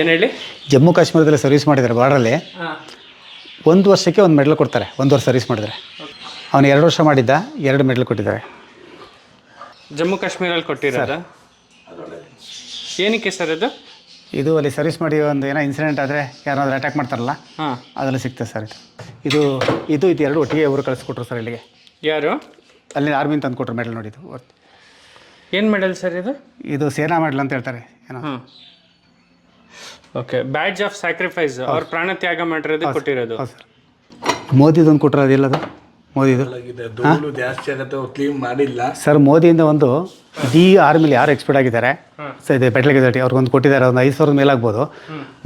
ಏನು ಹೇಳಿ? ಜಮ್ಮು ಕಾಶ್ಮೀರದಲ್ಲಿ ಸರ್ವಿಸ್ ಮಾಡಿದ್ದಾರೆ ಬಾರ್ಡ್ರಲ್ಲಿ ಒಂದು ವರ್ಷಕ್ಕೆ ಒಂದು ಮೆಡಲ್ ಕೊಡ್ತಾರೆ ಒಂದು ವರ್ಷ ಸರ್ವಿಸ್ ಮಾಡಿದರೆ. ಅವನು ಎರಡು ವರ್ಷ ಮಾಡಿದ್ದ ಎರಡು ಮೆಡಲ್ ಕೊಟ್ಟಿದ್ದಾರೆ. ಜಮ್ಮು ಕಾಶ್ಮೀರಲ್ಲಿ ಕೊಟ್ಟಿರೋದ? ಏನಕ್ಕೆ ಸರ್ ಅದು? ಇದು ಅಲ್ಲಿ ಸರ್ವಿಸ್ ಮಾಡಿ ಒಂದು ಏನೋ ಇನ್ಸಿಡೆಂಟ್ ಆದರೆ ಯಾರಾದ್ರೂ ಅಟ್ಯಾಕ್ ಮಾಡ್ತಾರಲ್ಲ ಹಾಂ. ಅದರಲ್ಲಿ ಸಿಗ್ತದೆ ಸರ್ ಇದು. ಇದು ಇದು ಇದು ಎರಡು ಒಟ್ಟಿಗೆ ಇವರು ಕಳಿಸ್ಕೊಟ್ರು ಸರ್ ಇಲ್ಲಿಗೆ. ಯಾರು? ಅಲ್ಲಿ ಆರ್ಮಿನ ತಂದು ಕೊಟ್ರು ಮೆಡಲ್ ನೋಡಿದ್ದು. ಏನು ಮೆಡಲ್ ಸರ್ ಇದು? ಇದು ಸೇನಾ ಮೆಡಲ್ ಅಂತ ಹೇಳ್ತಾರೆ ಏನೋ. ಹಾಂ. ಓಕೆ ಬ್ಯಾಡ್ಜ್ ಆಫ್ ಸ್ಯಾಕ್ರಿಫೈಸ್ ಅವ್ರ ಪ್ರಾಣ ತ್ಯಾಗ ಮಾಡಿರೋದು ಕೊಟ್ಟಿರೋದು. ಹೌದು ಸರ್. ಮೋದಿದೊಂದು ಕೊಟ್ಟರು ಅದಿಲ್ಲದು ಮೋದಿದು? ಇದೆ ಧೂಳು ಜಾಸ್ತಿ ಆಗುತ್ತೆ ಕ್ಲೀನ್ ಮಾಡಿಲ್ಲ. ಸರ್ ಮೋದಿಯಿಂದ ಒಂದು ಡಿ ಆರ್ಮಿಲಿ ಯಾರು ಎಕ್ಸ್ಪರ್ಟ್ ಆಗಿದ್ದಾರೆ? ಸರ್ ಇದೆ ಬೆಟ್ಲ ಗೆಜಟಿ ಅವ್ರಿಗೊಂದು ಕೊಟ್ಟಿದ್ದಾರೆ ಒಂದು ಐದು ಸಾವಿರದ ಮೇಲಾಗ್ಬೋದು.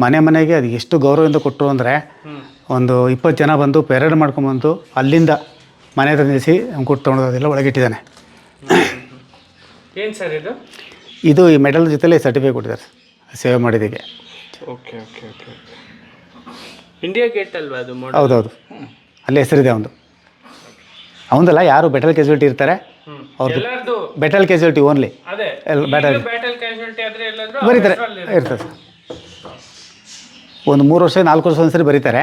ಮನೆ ಮನೆಗೆ ಅದು ಎಷ್ಟು ಗೌರವದಿಂದ ಕೊಟ್ಟರು ಅಂದರೆ ಒಂದು ಇಪ್ಪತ್ತು ಜನ ಬಂದು ಪೆರೇಡ್ ಮಾಡ್ಕೊಂಬಂದು ಅಲ್ಲಿಂದ ಮನೆ ಹತ್ರ ನಿಲ್ಲಿಸಿ ಕೊಟ್ಟು ತೊಗೊಂಡು ಅದೆಲ್ಲ ಒಳಗಿಟ್ಟಿದ್ದಾನೆ. ಏನು ಸರ್ ಇದು? ಇದು ಈ ಮೆಡಲ್ ಜೊತೆಲಿ ಸರ್ಟಿಫಿಕೇಟ್ ಕೊಟ್ಟಿದ್ದಾರೆ ಸೇವೆ ಮಾಡಿದ್ದಕ್ಕೆ. Okay okay okay India Gate ಅಲ್ವಾ ಅದು ಹೌದೌದು. ಅಲ್ಲಿ ಹೆಸರಿದೆ ಅವನು ಅವನದಲ್ಲ ಯಾರು ಬೆಟಲ್ ಕ್ಯಾಶುಲಿಟಿ ಇರ್ತಾರೆ ಅವ್ರದ್ದು ಎಲ್ಲರದು ಬೆಟಲ್ ಕ್ಯಾಶುಲಿಟಿ ಓನ್ಲಿ ಅದೇ ಎಲ್ಲ battle. ಬ್ಯಾಟಲ್ ಕ್ಯಾಶುಯಾಲಿಟಿ ಆದ್ರೆ ಎಲ್ಲಾದ್ರೂ ಬರೀತಾರೆ ಇರ್ತದೆ ಸರ್. ಒಂದು ಮೂರು ವರ್ಷ ನಾಲ್ಕು ವರ್ಷ ಒಂದ್ಸರಿ ಬರೀತಾರೆ.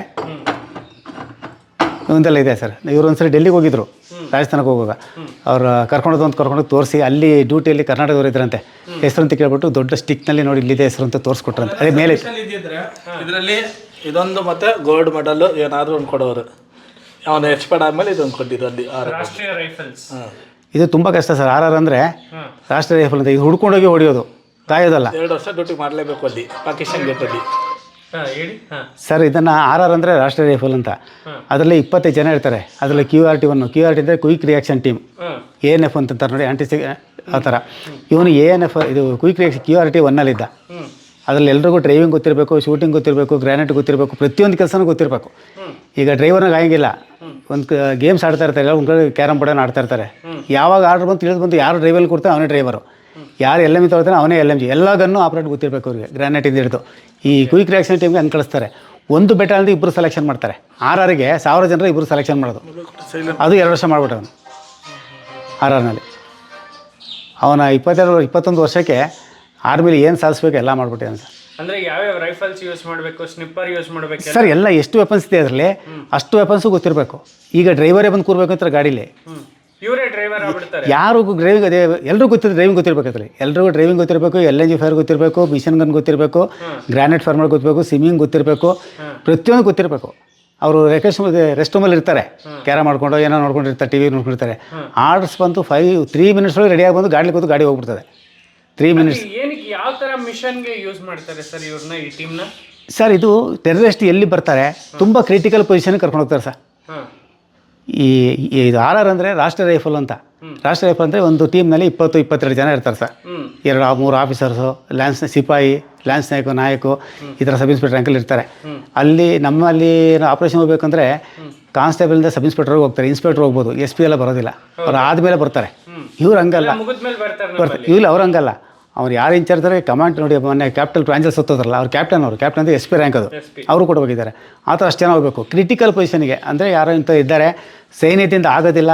ಒಂದೆಲ್ಲ ಇದೆ ಸರ್. ಇವರು ಒಂದ್ಸರಿ ಡೆಲ್ಲಿಗೆ ಹೋಗಿದ್ರು. ರಾಜಸ್ಥಾನಕ್ಕೆ ಹೋಗುವಾಗ. ಅವ್ರು ಕರ್ಕೊಂಡು ಅಂತ ಕರ್ಕೊಂಡೋಗಿ ತೋರಿಸಿ ಅಲ್ಲಿ ಡ್ಯೂಟಿಯಲ್ಲಿ ಕರ್ನಾಟಕದವ್ರು ಇದ್ರಂತೆ. ಹೆಸರು ಅಂತ ಕೇಳ್ಬಿಟ್ಟು ದೊಡ್ಡ ಸ್ಟಿಕ್ನಲ್ಲಿ ನೋಡಿ ಇಲ್ಲಿದೆ ಹೆಸರು ಅಂತ ತೋರಿಸ್ಕೊಟ್ರಂತೆ. ಅದೇ ಮೇಲೆ. ಇದರಲ್ಲಿ ಇದೊಂದು ಮತ್ತೆ ಗೋಲ್ಡ್ ಮೆಡಲ್ ಏನಾದರೂ ಒಂದು ಕೊಡೋರು. ಅವನು ಎಕ್ಸ್ಪರ್ಟ್ ಆದ್ಮೇಲೆ ಇದೊಂದು ಕೊಟ್ಟಿದ್ದು ಅಲ್ಲಿ ಆರ್ ರಾಷ್ಟ್ರೀಯ ರೈಫಲ್ಸ್. ಇದು ತುಂಬ ಕಷ್ಟ ಸರ್. ಆರ್ ಆರ್ ಅಂದರೆ ರಾಷ್ಟ್ರೀಯ ರೈಫಲ್ ಅಂತ. ಇದು ಹುಡ್ಕೊಂಡೋಗಿ ಹೊಡೆಯೋದು. ಕಾಯೋದಲ್ಲ. ಎರಡು ವರ್ಷ ಡ್ಯೂಟಿ ಮಾಡಲೇಬೇಕು ಅಲ್ಲಿ ಪಾಕಿಸ್ತಾನ್ ಗೇಟಲ್ಲಿ ಸರ್ ಇದನ್ನು ಆರ್ ಆರ್ ಅಂದರೆ ರಾಷ್ಟ್ರೀಯ ರೈಫಲ್ ಅಂತ. ಅದರಲ್ಲಿ ಇಪ್ಪತ್ತೈದು ಜನ ಇರ್ತಾರೆ. ಅದರಲ್ಲಿ Q R T one Q R T ಅಂದರೆ quick reaction team A N F ಅಂತಾರೆ ನೋಡಿ ಆಂಟಿ ಆ ಥರ. ಇವನು ಎ ಎನ್ ಎಫ್ ಇದು quick reaction Q R T ಒನ್ನಲ್ಲಿದ್ದ ಇದ್ದ ಅದರಲ್ಲಿ ಎಲ್ರಿಗೂ ಡ್ರೈವಿಂಗ್ ಗೊತ್ತಿರಬೇಕು ಶೂಟಿಂಗ್ ಗೊತ್ತಿರಬೇಕು ಗ್ರಾನೇಟ್ ಗೊತ್ತಿರಬೇಕು ಪ್ರತಿಯೊಂದು ಕೆಲಸನೂ ಗೊತ್ತಿರಬೇಕು. ಈಗ ಡ್ರೈವರ್ನಾಗ ಆಗಂಗಿಲ್ಲ. ಒಂದು ಗೇಮ್ಸ್ ಆಡ್ತಾ ಇರ್ತಾರೆ ಒಂದು ಕಡೆ ಕ್ಯಾರಮ್ ಬೋರ್ಡನ್ನು ಆಡ್ತಾ ಇರ್ತಾರೆ. ಯಾವಾಗ ಆರ್ಡರ್ ಬಂತು ತಿಳಿದು ಬಂತು ಯಾರು ಡ್ರೈವಲ್ಲಿ ಕೊಡ್ತಾರೆ ಅವನೇ ಡ್ರೈವರು ಯಾರು ಎಲ್ ಎಂ ಜಿ ತೊಗೊಳ್ತಾನೆ ಅವನೇ ಎಲ್ ಎಂ ಜಿ. ಎಲ್ಲ ಗನ್ನು ಆಪ್ರೇಟ್ ಗೊತ್ತಿರಬೇಕು ಅವರಿಗೆ. ಗ್ರಾನೇಟಿಂದ ಹಿಡಿದು. ಈ ಕ್ವಿಕ್ ರಿಯಾಕ್ಷನ್ ಟೀಮ್ಗೆ ಹಂಗೆ ಕಳಿಸ್ತಾರೆ. ಒಂದು ಬೆಟಲ್ ಅಂದ್ರೆ ಇಬ್ಬರು ಸೆಲೆಕ್ಷನ್ ಮಾಡ್ತಾರೆ. ಆರ್ ಆರ್ಗೆ ಸಾವಿರ ಜನರ ಇಬ್ಬರು ಸೆಲೆಕ್ಷನ್ ಮಾಡೋದು. ಅದು ಎರಡು ವರ್ಷ ಮಾಡಿಬಿಟ್ಟು ಅವನು ಆರ್ ಆರ್ನಲ್ಲಿ. ಅವನ ಇಪ್ಪತ್ತೆರಡು ಇಪ್ಪತ್ತೊಂದು ವರ್ಷಕ್ಕೆ ಆರ್ಮಿಲಿ ಏನು ಸಾಧಿಸ್ಬೇಕು ಎಲ್ಲ ಮಾಡ್ಬಿಟ್ಟಿದ್ದಾನೆ ಸರ್. ಅಂದರೆ ಯಾವ್ಯಾವ ರೈಫಲ್ಸ್ ಯೂಸ್ ಮಾಡಬೇಕು ಸ್ನಿಪ್ಪರ್ ಯೂಸ್ ಮಾಡಬೇಕು ಸರ್ ಎಲ್ಲ ಎಷ್ಟು ವೆಪನ್ಸ್ ಇದೆ ಅದರಲ್ಲಿ ಅಷ್ಟು ವೆಪನ್ಸು ಗೊತ್ತಿರಬೇಕು. ಈಗ ಡ್ರೈವರೇ ಬಂದು ಕೂರ್ಬೇಕು ಅಂತ ಗಾಡೀಲಿ. ಇವರೇ ಡ್ರೈವರ್ ಆಗ್ಬಿಡ್ತಾರೆ. ಯಾರು ಡ್ರೈವಿಂಗ್ ಅದೇ ಎಲ್ರಿಗೂ ಗೊತ್ತಿರೋ ಡ್ರೈವಿಂಗ್ ಗೊತ್ತಿರಬೇಕು ಎಲ್ಲರಿಗೂ ಡ್ರೈವಿಂಗ್ ಗೊತ್ತಿರಬೇಕು ಎಲ್ ಎನ್ ಜಿ ಫೈರ್ ಗೊತ್ತಿರಬೇಕು ಮಿಷನ್ ಗನ್ ಗೊತ್ತಿರಬೇಕು ಗ್ರಾನೈಟ್ ಫಾರ್ಮರ್ ಗೊತ್ತಿರಬೇಕು ಸ್ವಿಮ್ಮಿಂಗ್ ಗೊತ್ತಿರಬೇಕು ಪ್ರತಿಯೊಂದು ಗೊತ್ತಿರಬೇಕು. ಅವರು ರೆಕೆಸ್ಟ್ ರೆಸ್ಟ್ ರೂಮಲ್ಲಿ ಇರ್ತಾರೆ. ಕ್ಯಾರ ಮಾಡ್ಕೊಂಡು ಏನೋ ನೋಡ್ಕೊಂಡಿರ್ತಾರೆ ಟಿ ವಿ ನೋಡ್ಕೊಂಡಿರ್ತಾರೆ. ಆರ್ಡರ್ಸ್ ಬಂತು ಫೈವ್ ತ್ರೀ ಮಿನಿಟ್ಸ್ ಒಳಗೆ ರೆಡಿಯಾಗಿ ಬಂದು ಗಾಡಿ ಕೂತು ಗಾಡಿ ಹೋಗ್ಬಿಡ್ತದೆ. ತ್ರೀ ಮಿನಿಟ್ಸ್ ಏನಕ್ಕೆ ಯಾವ ಥರ ಮಿಷನ್ಗೆ ಯೂಸ್ ಮಾಡ್ತಾರೆ ಸರ್ ಇವ್ರನ್ನ ಈ ಟೀಮ್ನ ಸರ್ ಇದು ಟೆರರಿಸ್ಟ್ ಎಲ್ಲಿ ಬರ್ತಾರೆ ತುಂಬ ಕ್ರಿಟಿಕಲ್ ಪೊಸಿಷನ್ ಕರ್ಕೊಂಡು ಹೋಗ್ತಾರೆ ಸರ್ ಈ ಇದು ಆರ್ ಆರ್ ಅಂದರೆ ರಾಷ್ಟ್ರ ರೈಫಲ್ ಅಂತ. ರಾಷ್ಟ್ರ ರೈಫಲ್ ಅಂದರೆ ಒಂದು ಟೀಮ್ನಲ್ಲಿ ಇಪ್ಪತ್ತು ಇಪ್ಪತ್ತೆರಡು ಜನ ಇರ್ತಾರೆ ಸರ್. ಎರಡು ಮೂರು ಆಫೀಸರ್ಸು ಲ್ಯಾನ್ಸ್ ಸಿಪಾಯಿ ಲ್ಯಾನ್ಸ್ ನಾಯಕು ನಾಯಕು ಈ ಥರ ಸಬ್ ಇನ್ಸ್ಪೆಕ್ಟರ್ ರ್ಯಾಂಕಲ್ಲಿ ಇರ್ತಾರೆ. ಅಲ್ಲಿ ನಮ್ಮಲ್ಲಿ ಆಪ್ರೇಷನ್ ಹೋಗ್ಬೇಕಂದ್ರೆ ಕಾನ್ಸ್ಟೇಬಲಿಂದ ಸಬ್ ಇನ್ಸ್ಪೆಕ್ಟರ್ ಹೋಗ್ತಾರೆ. ಇನ್ಸ್ಪೆಕ್ಟರ್ ಹೋಗ್ಬೋದು. ಎಸ್ ಪಿ ಎಲ್ಲ ಬರೋದಿಲ್ಲ. ಅವ್ರು ಆದಮೇಲೆ ಬರ್ತಾರೆ. ಇವ್ರು ಹಂಗಲ್ಲ. ಇವ್ರು ಬರ್ತಾರೆ ಇಲ್ಲ ಅವ್ರು ಹಂಗಲ್ಲ. ಅವ್ರು ಯಾರು ಇನ್ಚಾರ್ಜ್ ಇದ್ದಾರೆ ಕಮಾಂಡ್ ನೋಡಿ ಮೊನ್ನೆ ಕ್ಯಾಪಿಟಲ್ ಪ್ರಾಂಜಲ್ ಸತ್ತೋದ್ರಲ್ಲ ಅವ್ರು ಕ್ಯಾಪ್ಟನ್ ಅವರು ಕ್ಯಾಪ್ಟನ್ ಅಂದರೆ ಎಸ್ ಪಿ ರ್ಯಾಂಕ್ ಅದು. ಅವರು ಕೂಡ ಹೋಗಿದ್ದಾರೆ. ಆ ಥರ ಅಷ್ಟು ಜನ ಹೋಗಬೇಕು. ಕ್ರಿಟಿಕಲ್ ಪೊಸಿಷನ್ಗೆ ಅಂದರೆ ಯಾರೋ ಇಂಥ ಇದ್ದಾರೆ ಸೈನ್ಯದಿಂದ ಆಗೋದಿಲ್ಲ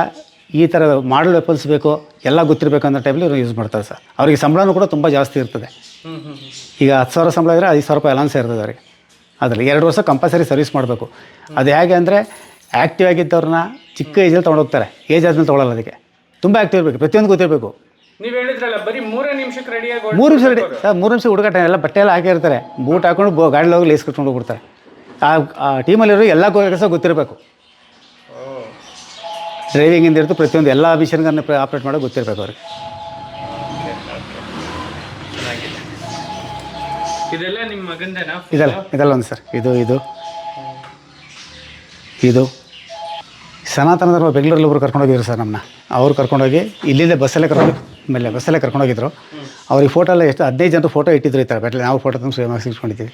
ಈ ಥರ ಮಾಡಲ್ ವೆಪನ್ಸ್ ಬೇಕು ಎಲ್ಲ ಗೊತ್ತಿರಬೇಕು ಅನ್ನೋ ಟೈಮಲ್ಲಿ ಇವರು ಯೂಸ್ ಮಾಡ್ತಾರೆ ಸರ್. ಅವರಿಗೆ ಸಂಬಳನೂ ಕೂಡ ತುಂಬ ಜಾಸ್ತಿ ಇರ್ತದೆ. ಈಗ ಹತ್ತು ಸಾವಿರ ಸಂಬಳ ಇದ್ದರೆ ಐದು ಸಾವಿರ ರೂಪಾಯಿ ಅಲಾನ್ಸ್ ಇರ್ತದೆ ಅವರಿಗೆ. ಅದರಲ್ಲಿ ಎರಡು ವರ್ಷ ಕಂಪಲ್ಸರಿ ಸರ್ವಿಸ್ ಮಾಡಬೇಕು. ಅದು ಹೇಗೆ ಅಂದರೆ ಆ್ಯಕ್ಟಿವ್ ಆಗಿದ್ದವ್ರನ್ನ ಚಿಕ್ಕ ಏಜಲ್ಲಿ ತೊಗೊಂಡೋಗ್ತಾರೆ ಏಜ್ ಆದ್ಮೇಲೆ ತೊಗೊಳ್ಳೋಲ್ಲ ಅದಕ್ಕೆ. ತುಂಬ ಆ್ಯಕ್ಟಿವ್ ಇರಬೇಕು. ಪ್ರತಿಯೊಂದು ಗೊತ್ತಿರಬೇಕು. ನೀವ್ ಹೇಳಿದ್ರಲ್ಲ ಬರೀ ಮೂರೇ ನಿಮಿಷಕ್ಕೆ ರೆಡಿ ಆಗಿ ಮೂರು ನಿಮಿಷ ರೆಡಿ ಸರ್ ಮೂರು ನಿಮಿಷ ಹುಡುಗಾಟ ಎಲ್ಲ ಬಟ್ಟೆ ಎಲ್ಲ ಹಾಕಿರ್ತಾರೆ. ಬೂಟ್ ಹಾಕೊಂಡು ಗಾಡಿಲಿ ಗಾಡಿ ಹೋಗಿ ಲೇಸ್ ಕಟ್ಕೊಂಡು ಹೋಗ್ಬಿಡ್ತಾರೆ. ಆ ಆ ಟೀಮಲ್ಲಿರೋ ಎಲ್ಲ ಕೆಲಸ ಗೊತ್ತಿರಬೇಕು. ಡ್ರೈವಿಂಗಿಂದ ಇರ್ತು ಪ್ರತಿಯೊಂದು ಎಲ್ಲ ಮಿಷನ್ಗನ್ನು ಆಪ್ರೇಟ್ ಮಾಡೋದು ಗೊತ್ತಿರಬೇಕು ಅವ್ರಿಗೆ. ಇದೆಲ್ಲ ನಿಮ್ಮ ಮಗಂದೇನಾ? ಇದಲ್ಲ ಇದಲ್ಲ ಒಂದು ಸರ್. ಇದು ಇದು. ಇದು. ಸನಾತನ ಧರ್ಮ ಬೆಂಗಳೂರಲ್ಲಿ ಒಬ್ರು ಕರ್ಕೊಂಡೋಗಿದ್ರು ಸರ್ ನಮ್ಮನ್ನ ಅವ್ರು ಕರ್ಕೊಂಡೋಗಿ ಇಲ್ಲಿಂದ ಬಸ್ಸಲ್ಲೇ ಕರ್ಕೊಂಡು ಮೇಲೆ ಬಸ್ಸಲ್ಲೇ ಕರ್ಕೊಂಡೋಗಿದ್ರು ಅವ್ರಿಗೆ ಫೋಟೋ ಎಲ್ಲ ಎಷ್ಟು ಹದಿನೈದು ಜನರು ಫೋಟೋ ಇಟ್ಟಿದ್ರು ಈ ಥರ ಬೆಟ್ಲೆ ನಾವು ಫೋಟೋ ತಂದು ಸೇವ್ ಮಾಡಿಸ್ಕೊಂಡಿದ್ದೀವಿ